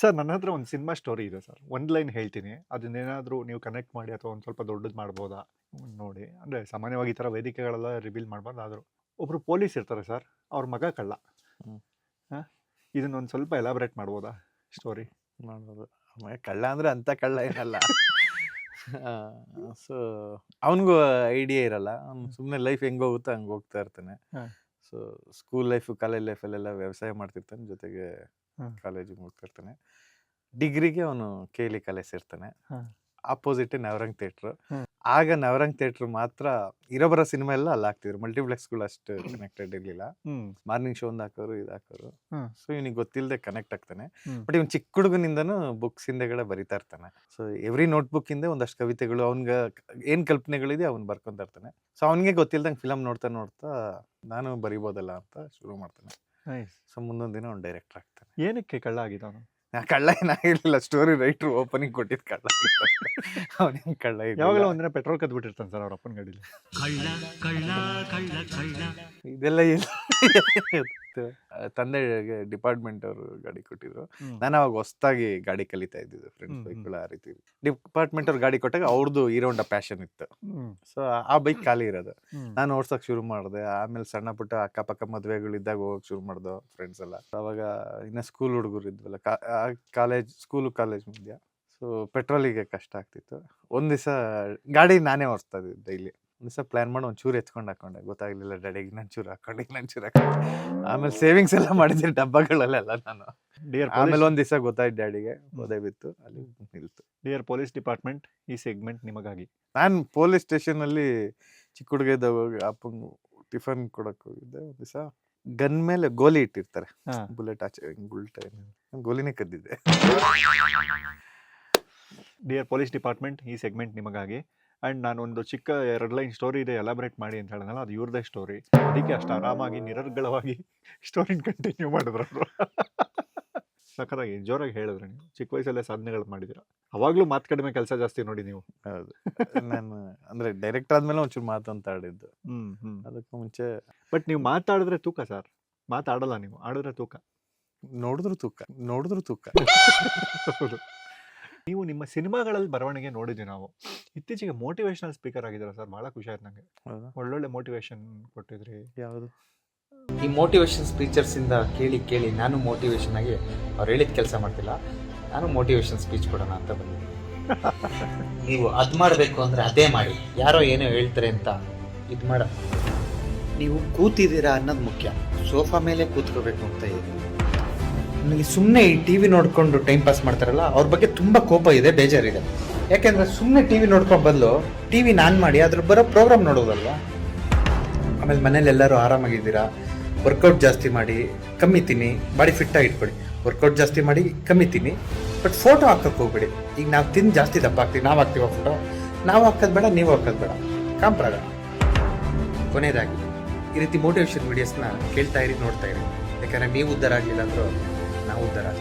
ಸರ್ ನನ್ನ ಹತ್ರ ಒಂದು ಸಿನಿಮಾ ಸ್ಟೋರಿ ಇದೆ ಸರ್. ಒಂದು ಲೈನ್ ಹೇಳ್ತೀನಿ. ಅದನ್ನೇನಾದರೂ ನೀವು ಕನೆಕ್ಟ್ ಮಾಡಿ ಅಥವಾ ಒಂದು ಸ್ವಲ್ಪ ದೊಡ್ಡದು ಮಾಡ್ಬೋದಾ? ನೋಡಿ. ಅಂದರೆ ಸಾಮಾನ್ಯವಾಗಿ ಈ ಥರ ವೇದಿಕೆಗಳೆಲ್ಲ ರಿವೀಲ್ ಮಾಡ್ಬಾರ್ದು ಆದರೂ ಒಬ್ಬರು ಪೊಲೀಸ್ ಇರ್ತಾರೆ ಸರ್. ಅವ್ರ ಮಗ ಕಳ್ಳ. ಹಾಂ? ಇದನ್ನೊಂದು ಸ್ವಲ್ಪ ಎಲಾಬ್ರೇಟ್ ಮಾಡ್ಬೋದಾ ಸ್ಟೋರಿ ಮಾಡ್ಬೋದು. ಕಳ್ಳ ಅಂದ್ರೆ ಅಂತ ಕಳ್ಳ ಏನಲ್ಲ ಸೊ ಅವನಿಗೂ ಐಡಿಯಾ ಇರಲ್ಲ. ಅವ್ನು ಸುಮ್ಮನೆ ಲೈಫ್ ಹೆಂಗೆ ಹೋಗುತ್ತೋ ಹಂಗೆ ಹೋಗ್ತಾ ಇರ್ತಾನೆ. ಸೊ ಸ್ಕೂಲ್ ಲೈಫು ಕಾಲೇಜ್ ಲೈಫಲ್ಲೆಲ್ಲ ವ್ಯವಸಾಯ ಮಾಡ್ತಿರ್ತಾನೆ ಜೊತೆಗೆ. ಕಾಲೇಜಿಗೆ ಹೋಗ್ತಿರ್ತಾನೆ ಡಿಗ್ರಿಗೆ ಅವನು ಕೇಲಿ ಕಾಲೇಜ್ ಸೇರ್ತಾನೆ ಅಪೋಸಿಟ್ ಆಪೋಸಿಟ್ ನವರಂಗ್ ಥಿಯೇಟ್ರ್. ಆಗ ನವರಂಗ್ ಥಿಯೇಟರ್ ಮಾತ್ರ ಇರೋಬರೋ ಸಿನಿಮಾ ಎಲ್ಲ ಅಲ್ಲಿ ಹಾಕ್ತಿದ್ರು. ಮಲ್ಟಿಪ್ಲೆಕ್ಸ್ಗಳು ಅಷ್ಟು ಕನೆಕ್ಟೆಡ್ ಇರಲಿಲ್ಲ. ಮಾರ್ನಿಂಗ್ ಶೋ ಒಂದು ಹಾಕೋರು ಇದು ಹಾಕೋರು. ಸೊ ಇವನಿಗೆ ಗೊತ್ತಿಲ್ಲದೆ ಕನೆಕ್ಟ್ ಆಗ್ತಾನೆ. ಬಟ್ ಇವ್ನು ಚಿಕ್ಕ ಹುಡುಗನಿಂದನೂ ಬುಕ್ಸ್ ಹಿಂದೆಗಡೆ ಬರಿತಾ ಇರ್ತಾನೆ. ಸೊ ಎವ್ರಿ ನೋಟ್ ಬುಕ್ ಹಿಂದೆ ಒಂದಷ್ಟು ಕವಿತೆಗಳು ಅವ್ನಿಗೆ ಏನ್ ಕಲ್ಪನೆಗಳಿದೆ ಅವ್ನು ಬರ್ಕೊಂತ ಇರ್ತಾನೆ. ಸೊ ಅವನಿಗೆ ಗೊತ್ತಿಲ್ದಂಗೆ ಫಿಲಮ್ ನೋಡ್ತಾ ನೋಡ್ತಾ ನಾನು ಬರಿಬೋದಲ್ಲ ಅಂತ ಶುರು ಮಾಡ್ತಾನೆ. ಸೊ ಮುಂದೊಂದು ದಿನ ಅವ್ನು ಡೈರೆಕ್ಟರ್ ಆಗ್ತಾನೆ. ಏನಕ್ಕೆ ಕಳ್ಳ ಆಗಿದ್ದವನು ನಾ ಕಳ್ಳ ಏನಾಗಿರ್ಲಿಲ್ಲ. ಸ್ಟೋರಿ ರೈಟ್ರು ಓಪನಿಂಗ್ ಕೊಟ್ಟಿದ್ ಕಳ್ಳ ಅವನೇನು ಕಳ್ಳ ಯಾವಾಗಲೂ. ಒಂದಿನ ಪೆಟ್ರೋಲ್ ಕದ್ಬಿಟ್ಟಿರ್ತಾನೆ ಸರ್ ಅವ್ರ ಅಪ್ಪನ ಗಾಡಿಲಿ. ಕಳ್ಳ ಕಳ್ಳ ಕಳ್ಳ ಕಳ್ಳ. ಇದೆಲ್ಲ ಇಲ್ಲ. ಆ, ಡಿಪಾರ್ಟ್ಮೆಂಟ್ ಅವರು ಗಾಡಿ ಕೊಟ್ಟಿದ್ರು. ನಾನು ಅವಾಗ ಹೊಸ್ತಾಗಿ ಗಾಡಿ ಕಲಿತಾ ಇದ್ದಿದ್ದು ಫ್ರೆಂಡ್ಸ್. ಬೈಕ್ಗಳು ಆ ರೀತಿ. ಡಿಪಾರ್ಟ್ಮೆಂಟ್ ಅವ್ರು ಗಾಡಿ ಕೊಟ್ಟಾಗ ಅವ್ರದ್ದು ಹೀರೋಂಡ ಪ್ಯಾಷನ್ ಇತ್ತು. ಸೊ ಆ ಬೈಕ್ ಖಾಲಿ ಇರೋದು. ನಾನು ಓಡ್ಸಕ್ ಶುರು ಮಾಡಿದೆ. ಆಮೇಲೆ ಸಣ್ಣ ಪುಟ್ಟ ಅಕ್ಕಪಕ್ಕ ಮದುವೆಗಳಿದ್ದಾಗ ಹೋಗಕ್ ಶುರು ಮಾಡ್ದು ಫ್ರೆಂಡ್ಸ್ ಎಲ್ಲ. ಅವಾಗ ಇನ್ನ ಸ್ಕೂಲ್ ಹುಡುಗರು ಇದ್ವಲ್ಲ. ಕಾಲೇಜ್ ಸ್ಕೂಲ್ ಕಾಲೇಜ್ ಮಧ್ಯ ಸೊ ಪೆಟ್ರೋಲಿಗೆ ಕಷ್ಟ ಆಗ್ತಿತ್ತು. ಒಂದ್ ದಿವಸ ಗಾಡಿ ನಾನೇ ಓಡಿಸ್ತಾ ಇದ್ದೆ ಡೈಲಿ ದಿವಸ ಪ್ಲಾನ್ ಮಾಡಿ ಒಂಚೂರು ಚೂರು ಎತ್ಕೊಂಡು ಹಾಕೊಂಡೆ. ಗೊತ್ತಾಗ್ಲಿಲ್ಲ ಡ್ಯಾಡಿಗೆ ನಾನು ಚೂರು ಹಾಕೊಂಡು ನಾನು ಚೂರು ಹಾಕೊಂಡೆ. ಆಮೇಲೆ ಸೇವಿಂಗ್ಸ್ ಎಲ್ಲ ಮಾಡಿದ್ದೀನಿ ಡಬ್ಬಗಳಲ್ಲೆಲ್ಲ ನಾನು. ಡಿಯರ್ ಆಮೇಲೆ ಒಂದ್ ದಿವಸ ಗೊತ್ತಾಯ್ತು ಡ್ಯಾಡಿಗೆ ಓದೇ ಬಿತ್ತು ಅಲ್ಲಿ ನಿಲ್ತು. ಡಿಯರ್ ಪೊಲೀಸ್ ಡಿಪಾರ್ಟ್ಮೆಂಟ್ ಈ ಸೆಗ್ಮೆಂಟ್ ನಿಮಗಾಗಿ. ನಾನು ಪೊಲೀಸ್ ಸ್ಟೇಷನ್ ಅಲ್ಲಿ ಚಿಕ್ಕ ಹುಡುಗ ಇದ್ದಾಗ ಹೋಗಿ ಅಪ್ಪಂಗ್ ಟಿಫನ್ ಕೊಡಕ್ ಹೋಗಿದ್ದೆ ಒಂದು ದಿವಸ. ಗನ್ ಮೇಲೆ ಗೋಲಿ ಇಟ್ಟಿರ್ತಾರೆ. ಬುಲೆಟ್ ಆಚೆ ಬುಲೆಟ್ ಗೋಲಿನೇ ಕದ್ದಿದ್ದೆ. ಡಿಯರ್ ಪೊಲೀಸ್ ಡಿಪಾರ್ಟ್ಮೆಂಟ್ ಈ ಸೆಗ್ಮೆಂಟ್ ನಿಮಗಾಗಿ. ಆ್ಯಂಡ್ ಒಂದು ಚಿಕ್ಕ ಎರಡು ಲೈನ್ ಸ್ಟೋರಿ ಇದೆ ಎಲಾಬ್ರೇಟ್ ಮಾಡಿ ಅಂತ ಹೇಳಿದ್ನಲ್ಲ ಅದು ಇವ್ರದೇ ಸ್ಟೋರಿ. ಅದಕ್ಕೆ ಅಷ್ಟು ಆರಾಮಾಗಿ ನಿರರ್ಗಳವಾಗಿ ಸ್ಟೋರಿನ ಕಂಟಿನ್ಯೂ ಮಾಡಿದ್ರು ಅವರು. ಸಖತ್ತಾಗಿ ಜೋರಾಗಿ ಹೇಳಿದ್ರೆ ನೀವು. ಚಿಕ್ಕ ವಯಸ್ಸಲ್ಲೇ ಸಾಧನೆಗಳು ಮಾಡಿದ್ದೀರಾ? ಅವಾಗಲೂ ಮಾತು ಕಡಿಮೆ ಕೆಲಸ ಜಾಸ್ತಿ ನೋಡಿ ನೀವು. ಹೌದು. ನಾನು ಅಂದರೆ ಡೈರೆಕ್ಟ್ ಆದಮೇಲೆ ಒಂಚೂರು ಮಾತಂತಾಡಿದ್ದು ಹ್ಞೂ ಹ್ಞೂ ಅದಕ್ಕೂ ಮುಂಚೆ ಬಟ್ ನೀವು ಮಾತಾಡಿದ್ರೆ ತೂಕ ಸರ್. ಮಾತಾಡಲ್ಲ ನೀವು ಆಡಿದ್ರೆ ತೂಕ. ನೋಡಿದ್ರು ತೂಕ. ನೋಡಿದ್ರು ತೂಕ. ನೀವು ನಿಮ್ಮ ಸಿನಿಮಾಗಳಲ್ಲಿ ಬರವಣಿಗೆ ನೋಡಿದ್ವಿ ನಾವು. ಇತ್ತೀಚೆಗೆ ಮೋಟಿವೇಶನಲ್ ಸ್ಪೀಕರ್ ಆಗಿದ್ದೀರಾ ಸರ್? ಬಹಳ ಖುಷಿ ಆಯ್ತು ನಂಗೆ. ಒಳ್ಳೊಳ್ಳೆ ಮೋಟಿವೇಶನ್ ಕೊಟ್ಟಿದ್ರಿ. ಯಾವುದು? ಈ ಮೋಟಿವೇಶನ್ ಸ್ಪೀಚರ್ಸಿಂದ ಕೇಳಿ ಕೇಳಿ ನಾನು ಮೋಟಿವೇಶನ್ ಆಗಿ ಅವ್ರು ಹೇಳಿದ ಕೆಲಸ ಮಾಡ್ತಿಲ್ಲ. ನಾನು ಮೋಟಿವೇಶನ್ ಸ್ಪೀಚ್ ಕೊಡೋಣ ಅಂತ ಬಂದಿದ್ದೀನಿ. [laughs] ನೀವು ಅದು ಮಾಡಬೇಕು ಅಂದರೆ ಅದೇ ಮಾಡಿ. ಯಾರೋ ಏನೋ ಹೇಳ್ತಾರೆ ಅಂತ ಇದು ಮಾಡ. ನೀವು ಕೂತಿದ್ದೀರಾ ಅನ್ನೋದು ಮುಖ್ಯ. ಸೋಫಾ ಮೇಲೆ ಕೂತ್ಕೋಬೇಕು ಅಂತ ಇದೆ ನನಗೆ ಸುಮ್ಮನೆ ಈ ಟಿ ವಿ ನೋಡಿಕೊಂಡು ಟೈಮ್ ಪಾಸ್ ಮಾಡ್ತಾರಲ್ಲ, ಅವ್ರ ಬಗ್ಗೆ ತುಂಬ ಕೋಪ ಇದೆ, ಬೇಜಾರಿದೆ. ಯಾಕೆಂದರೆ ಸುಮ್ಮನೆ ಟಿ ವಿ ನೋಡ್ಕೊಂಡು ಬದಲು ಟಿ ವಿ ಆನ್ ಮಾಡಿ ಅದ್ರ ಬರೋ ಪ್ರೋಗ್ರಾಮ್ ನೋಡೋದಲ್ವ? ಆಮೇಲೆ ಮನೇಲಿ ಎಲ್ಲರೂ ಆರಾಮಾಗಿದ್ದೀರಾ? ವರ್ಕೌಟ್ ಜಾಸ್ತಿ ಮಾಡಿ, ಕಮ್ಮಿ ತಿನ್ನಿ, ಬಾಡಿ ಫಿಟ್ಟಾಗಿ ಇಟ್ಕೊಳ್ಳಿ ವರ್ಕೌಟ್ ಜಾಸ್ತಿ ಮಾಡಿ, ಕಮ್ಮಿ ತಿನ್ನಿ. ಬಟ್ ಫೋಟೋ ಹಾಕಕ್ಕೆ ಹೋಗ್ಬೇಡಿ. ಈಗ ನಾವು ತಿಂದು ಜಾಸ್ತಿ ದಪ್ಪ ಹಾಕ್ತೀವಿ ನಾವು ಹಾಕ್ತೀವ ಫೋಟೋ ನಾವು ಹಾಕೋದು ಬೇಡ, ನೀವು ಹಾಕೋದು ಬೇಡ. ಕಾಂಪ್ರಾಗ ಕೊನೆಯದಾಗಿ, ಈ ರೀತಿ ಮೋಟಿವೇಶನ್ ವೀಡಿಯೋಸ್ನ ಕೇಳ್ತಾ ಇರಿ, ನೋಡ್ತಾ ಇರಿ. ಯಾಕಂದ್ರೆ ನೀವು ಉದ್ಧಾರ ಆಗಿಲ್ಲ ಅಂದರೂ ಉದ್ಧಾರ [laughs]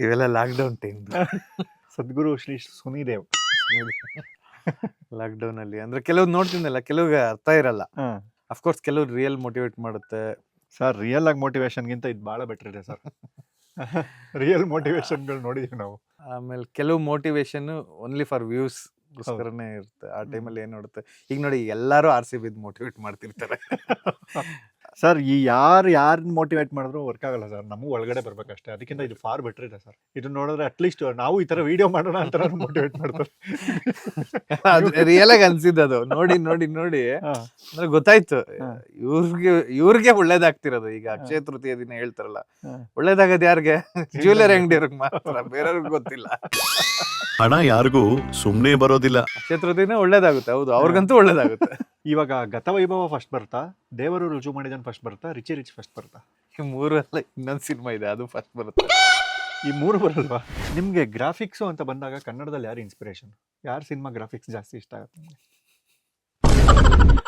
ಇವೆಲ್ಲ lockdown time [laughs] Sadguru Shri Sunidev. Lockdown [laughs] ಅಲ್ಲಿ. ಅಂದ್ರೆ ಕೆಲವ್ ನೋಡ್ತೀನಲ್ಲ ಕೆಲವ್ಗೆ ಅರ್ಥ ಇರಲ್ಲ. ಅಫ್ಕೋರ್ಸ್ ಕೆಲವ್ ರಿಯಲ್ ಮೋಟಿವೇಟ್ ಮಾಡುತ್ತೆ. ಸರ್ ರಿಯಲ್ ಆಗಿ ಮೋಟಿವೇಶನ್ಗಿಂತ ಇದು ಭಾಳ ಬೆಟರ್ ಇದೆ ಸರ್ ರಿಯಲ್ ಮೋಟಿವೇಶನ್ಗಳು ನೋಡಿದೀವಿ ನಾವು. ಆಮೇಲೆ ಕೆಲವು ಮೋಟಿವೇಶನ್ ಓನ್ಲಿ ಫಾರ್ ವ್ಯೂಸ್ ಗೋಸ್ಕರನೇ ಇರುತ್ತೆ. ಆ ಟೈಮಲ್ಲಿ ಏನ್ ನೋಡುತ್ತೆ? ಈಗ ನೋಡಿ ಎಲ್ಲರೂ ಆರ್ ಸಿ ಬಿದ್ ಮೋಟಿವೇಟ್ ಮಾಡ್ತಿರ್ತಾರೆ. ಸರ್ ಈ ಯಾರು ಯಾರನ್ನ ಮೋಟಿವೇಟ್ ಮಾಡಿದ್ರು ವರ್ಕ್ ಆಗಲ್ಲ ಸರ್. ನಮಗೂ ಒಳಗಡೆ ಬರ್ಬೇಕಷ್ಟೇ. ಅದಕ್ಕಿಂತ ಇದು ಫಾರ್ ಬೆಟರ್ ಇದೆ ಸರ್. ಇದು ನೋಡಿದ್ರೆ ಅಟ್ಲೀಸ್ಟ್ ನಾವು ಈ ತರ ವಿಡಿಯೋ ಮಾಡೋಣ ಅಂತ ಮೋಟಿವೇಟ್ ಮಾಡ್ತಾರೆ. ರಿಯಲ್ ಆಗಿ ಅನ್ಸಿದ್ದು ಅದು. ನೋಡಿ ನೋಡಿ ನೋಡಿ. ಅಂದ್ರೆ ಗೊತ್ತಾಯ್ತು. ಇವ್ರಿಗೆ ಇವ್ರಿಗೆ ಒಳ್ಳೇದಾಗ್ತಿರೋದು. ಈಗ ಅಕ್ಷಯ ತೃತೀಯ ದಿನ ಹೇಳ್ತಾರಲ್ಲ. ಒಳ್ಳೇದಾಗದ್ ಯಾರಿಗೆ? ಜ್ಯುವೆಲರಿ ಅಂಗಡಿಯವ್ರಿಗೆ ಮಾತ್ರ. ಬೇರೆಯವ್ರಿಗೆ ಗೊತ್ತಿಲ್ಲ. ಹಣ ಯಾರಿಗೂ ಸುಮ್ಮನೆ ಬರೋದಿಲ್ಲ. ಕ್ಷೇತ್ರದಿಂದ ಒಳ್ಳೇದಾಗುತ್ತೆ ಹೌದು. ಅವ್ರಿಗಂತೂ ಒಳ್ಳೇದಾಗುತ್ತೆ. [laughs] ಇವಾಗ ಗತವೈಭವ ಫಸ್ಟ್ ಬರ್ತಾ ದೇವರು ರುಜು ಮಾಡಿದನ್ ಫಸ್ಟ್ ಬರ್ತಾ ರಿಚಿ ರಿಚ್ ಫಸ್ಟ್ ಬರ್ತಾ? ಈ ಮೂರಲ್ಲ ಇನ್ನೊಂದು ಸಿನಿಮಾ ಇದೆ ಅದು ಫಸ್ಟ್ ಬರುತ್ತೆ. ಈ ಮೂರು ಬರಲ್ವಾ? ನಿಮಗೆ ಗ್ರಾಫಿಕ್ಸು ಅಂತ ಬಂದಾಗ ಕನ್ನಡದಲ್ಲಿ ಯಾರು ಇನ್ಸ್ಪಿರೇಷನ್ ಯಾರು ಸಿನಿಮಾ ಗ್ರಾಫಿಕ್ಸ್ ಜಾಸ್ತಿ ಇಷ್ಟ ಆಗುತ್ತೆ ನಿಮ್ಗೆ? [laughs]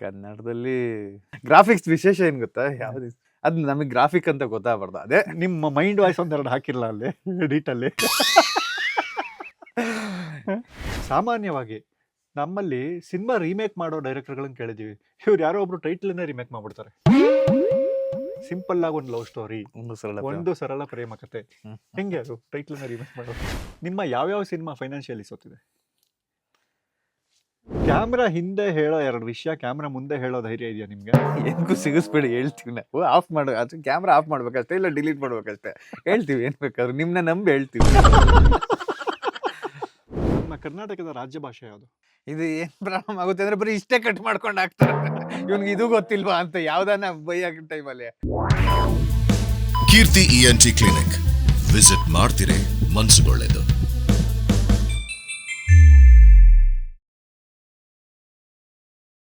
ಕನ್ನಡದಲ್ಲಿ ಗ್ರಾಫಿಕ್ಸ್ ವಿಶೇಷ ಏನ್ ಗೊತ್ತಾ? ಯಾವ್ದು ಅದ್ ನಮಗೆ ಗ್ರಾಫಿಕ್ ಅಂತ ಗೊತ್ತಾಗಬಾರ್ದು. ಅದೇ ನಿಮ್ಮ ಮೈಂಡ್ ವಾಯ್ಸ್ ಒಂದೆರಡು ಹಾಕಿರಲ್ಲ ಅಲ್ಲಿ ಎಡಿಟಲ್ಲಿ ಸಾಮಾನ್ಯವಾಗಿ ನಮ್ಮಲ್ಲಿ ಸಿನಿಮಾ ರೀಮೇಕ್ ಮಾಡೋ ಡೈರೆಕ್ಟರ್ಗಳನ್ನ ಕೇಳಿದೀವಿ. ಇವ್ರು ಯಾರೋ ಒಬ್ರು ಟೈಟ್ಲನ್ನೇ ರೀಮೇಕ್ ಮಾಡ್ಬಿಡ್ತಾರೆ. ಸಿಂಪಲ್ ಆಗಿ ಒಂದು ಲವ್ ಸ್ಟೋರಿ ಒಂದು ಸರಳ ಒಂದು ಸರಳ ಪ್ರೇಮ ಕತೆ. ಹೆಂಗೆ ಅದು ಟೈಟ್ಲನ್ನ ರೀಮೇಕ್ ಮಾಡೋದು? ನಿಮ್ಮ ಯಾವ್ಯಾವ ಸಿನಿಮಾ ಫೈನಾನ್ಷಿಯಲಿ ಸೋತಿದೆ? ಕ್ಯಾಮ್ರಾ ಹಿಂದೆ ಹೇಳೋ ಎರಡು ವಿಷಯ ಕ್ಯಾಮ್ರಾ ಮುಂದೆ ಹೇಳೋ ಧೈರ್ಯ ಇದೆಯಾ ನಿಮ್ಗೆ? ಏನಕ್ಕೂ ಸಿಗಿಸ್ಬೇಡಿ ಹೇಳ್ತೀವಿ ನಾವು. ಆಫ್ ಮಾಡ ಅದು ಕ್ಯಾಮ್ರಾ ಆಫ್ ಮಾಡ್ಬೇಕಷ್ಟೇ ಇಲ್ಲ ಡಿಲೀಟ್ ಮಾಡ್ಬೇಕಷ್ಟೇ. ಹೇಳ್ತೀವಿ ಏನ್ ಬೇಕಾದ್ರು ನಿಮ್ನ ನಂಬಿ ಹೇಳ್ತೀವಿ. ನಮ್ಮ ಕರ್ನಾಟಕದ ರಾಜ್ಯ ಭಾಷೆ ಯಾವುದು? ಇದು ಏನ್ ಪ್ರಾಬ್ಲಮ್ ಆಗುತ್ತೆ ಅಂದ್ರೆ ಬರೀ ಇಷ್ಟೇ ಕಟ್ ಮಾಡ್ಕೊಂಡು ಹಾಕ್ತಾರೆ. ಇವ್ನಿಗೆ ಇದು ಗೊತ್ತಿಲ್ವಾ ಅಂತ ಯಾವ್ದಾನ ಬೈಯಾಗ ಟೈಮಲ್ಲಿ. Keerthi ENT clinic. ವಿಸಿಟ್ ಮಾಡ್ತಿರೇ ಮನ್ಸುಗೊಳ್ಳೆದು.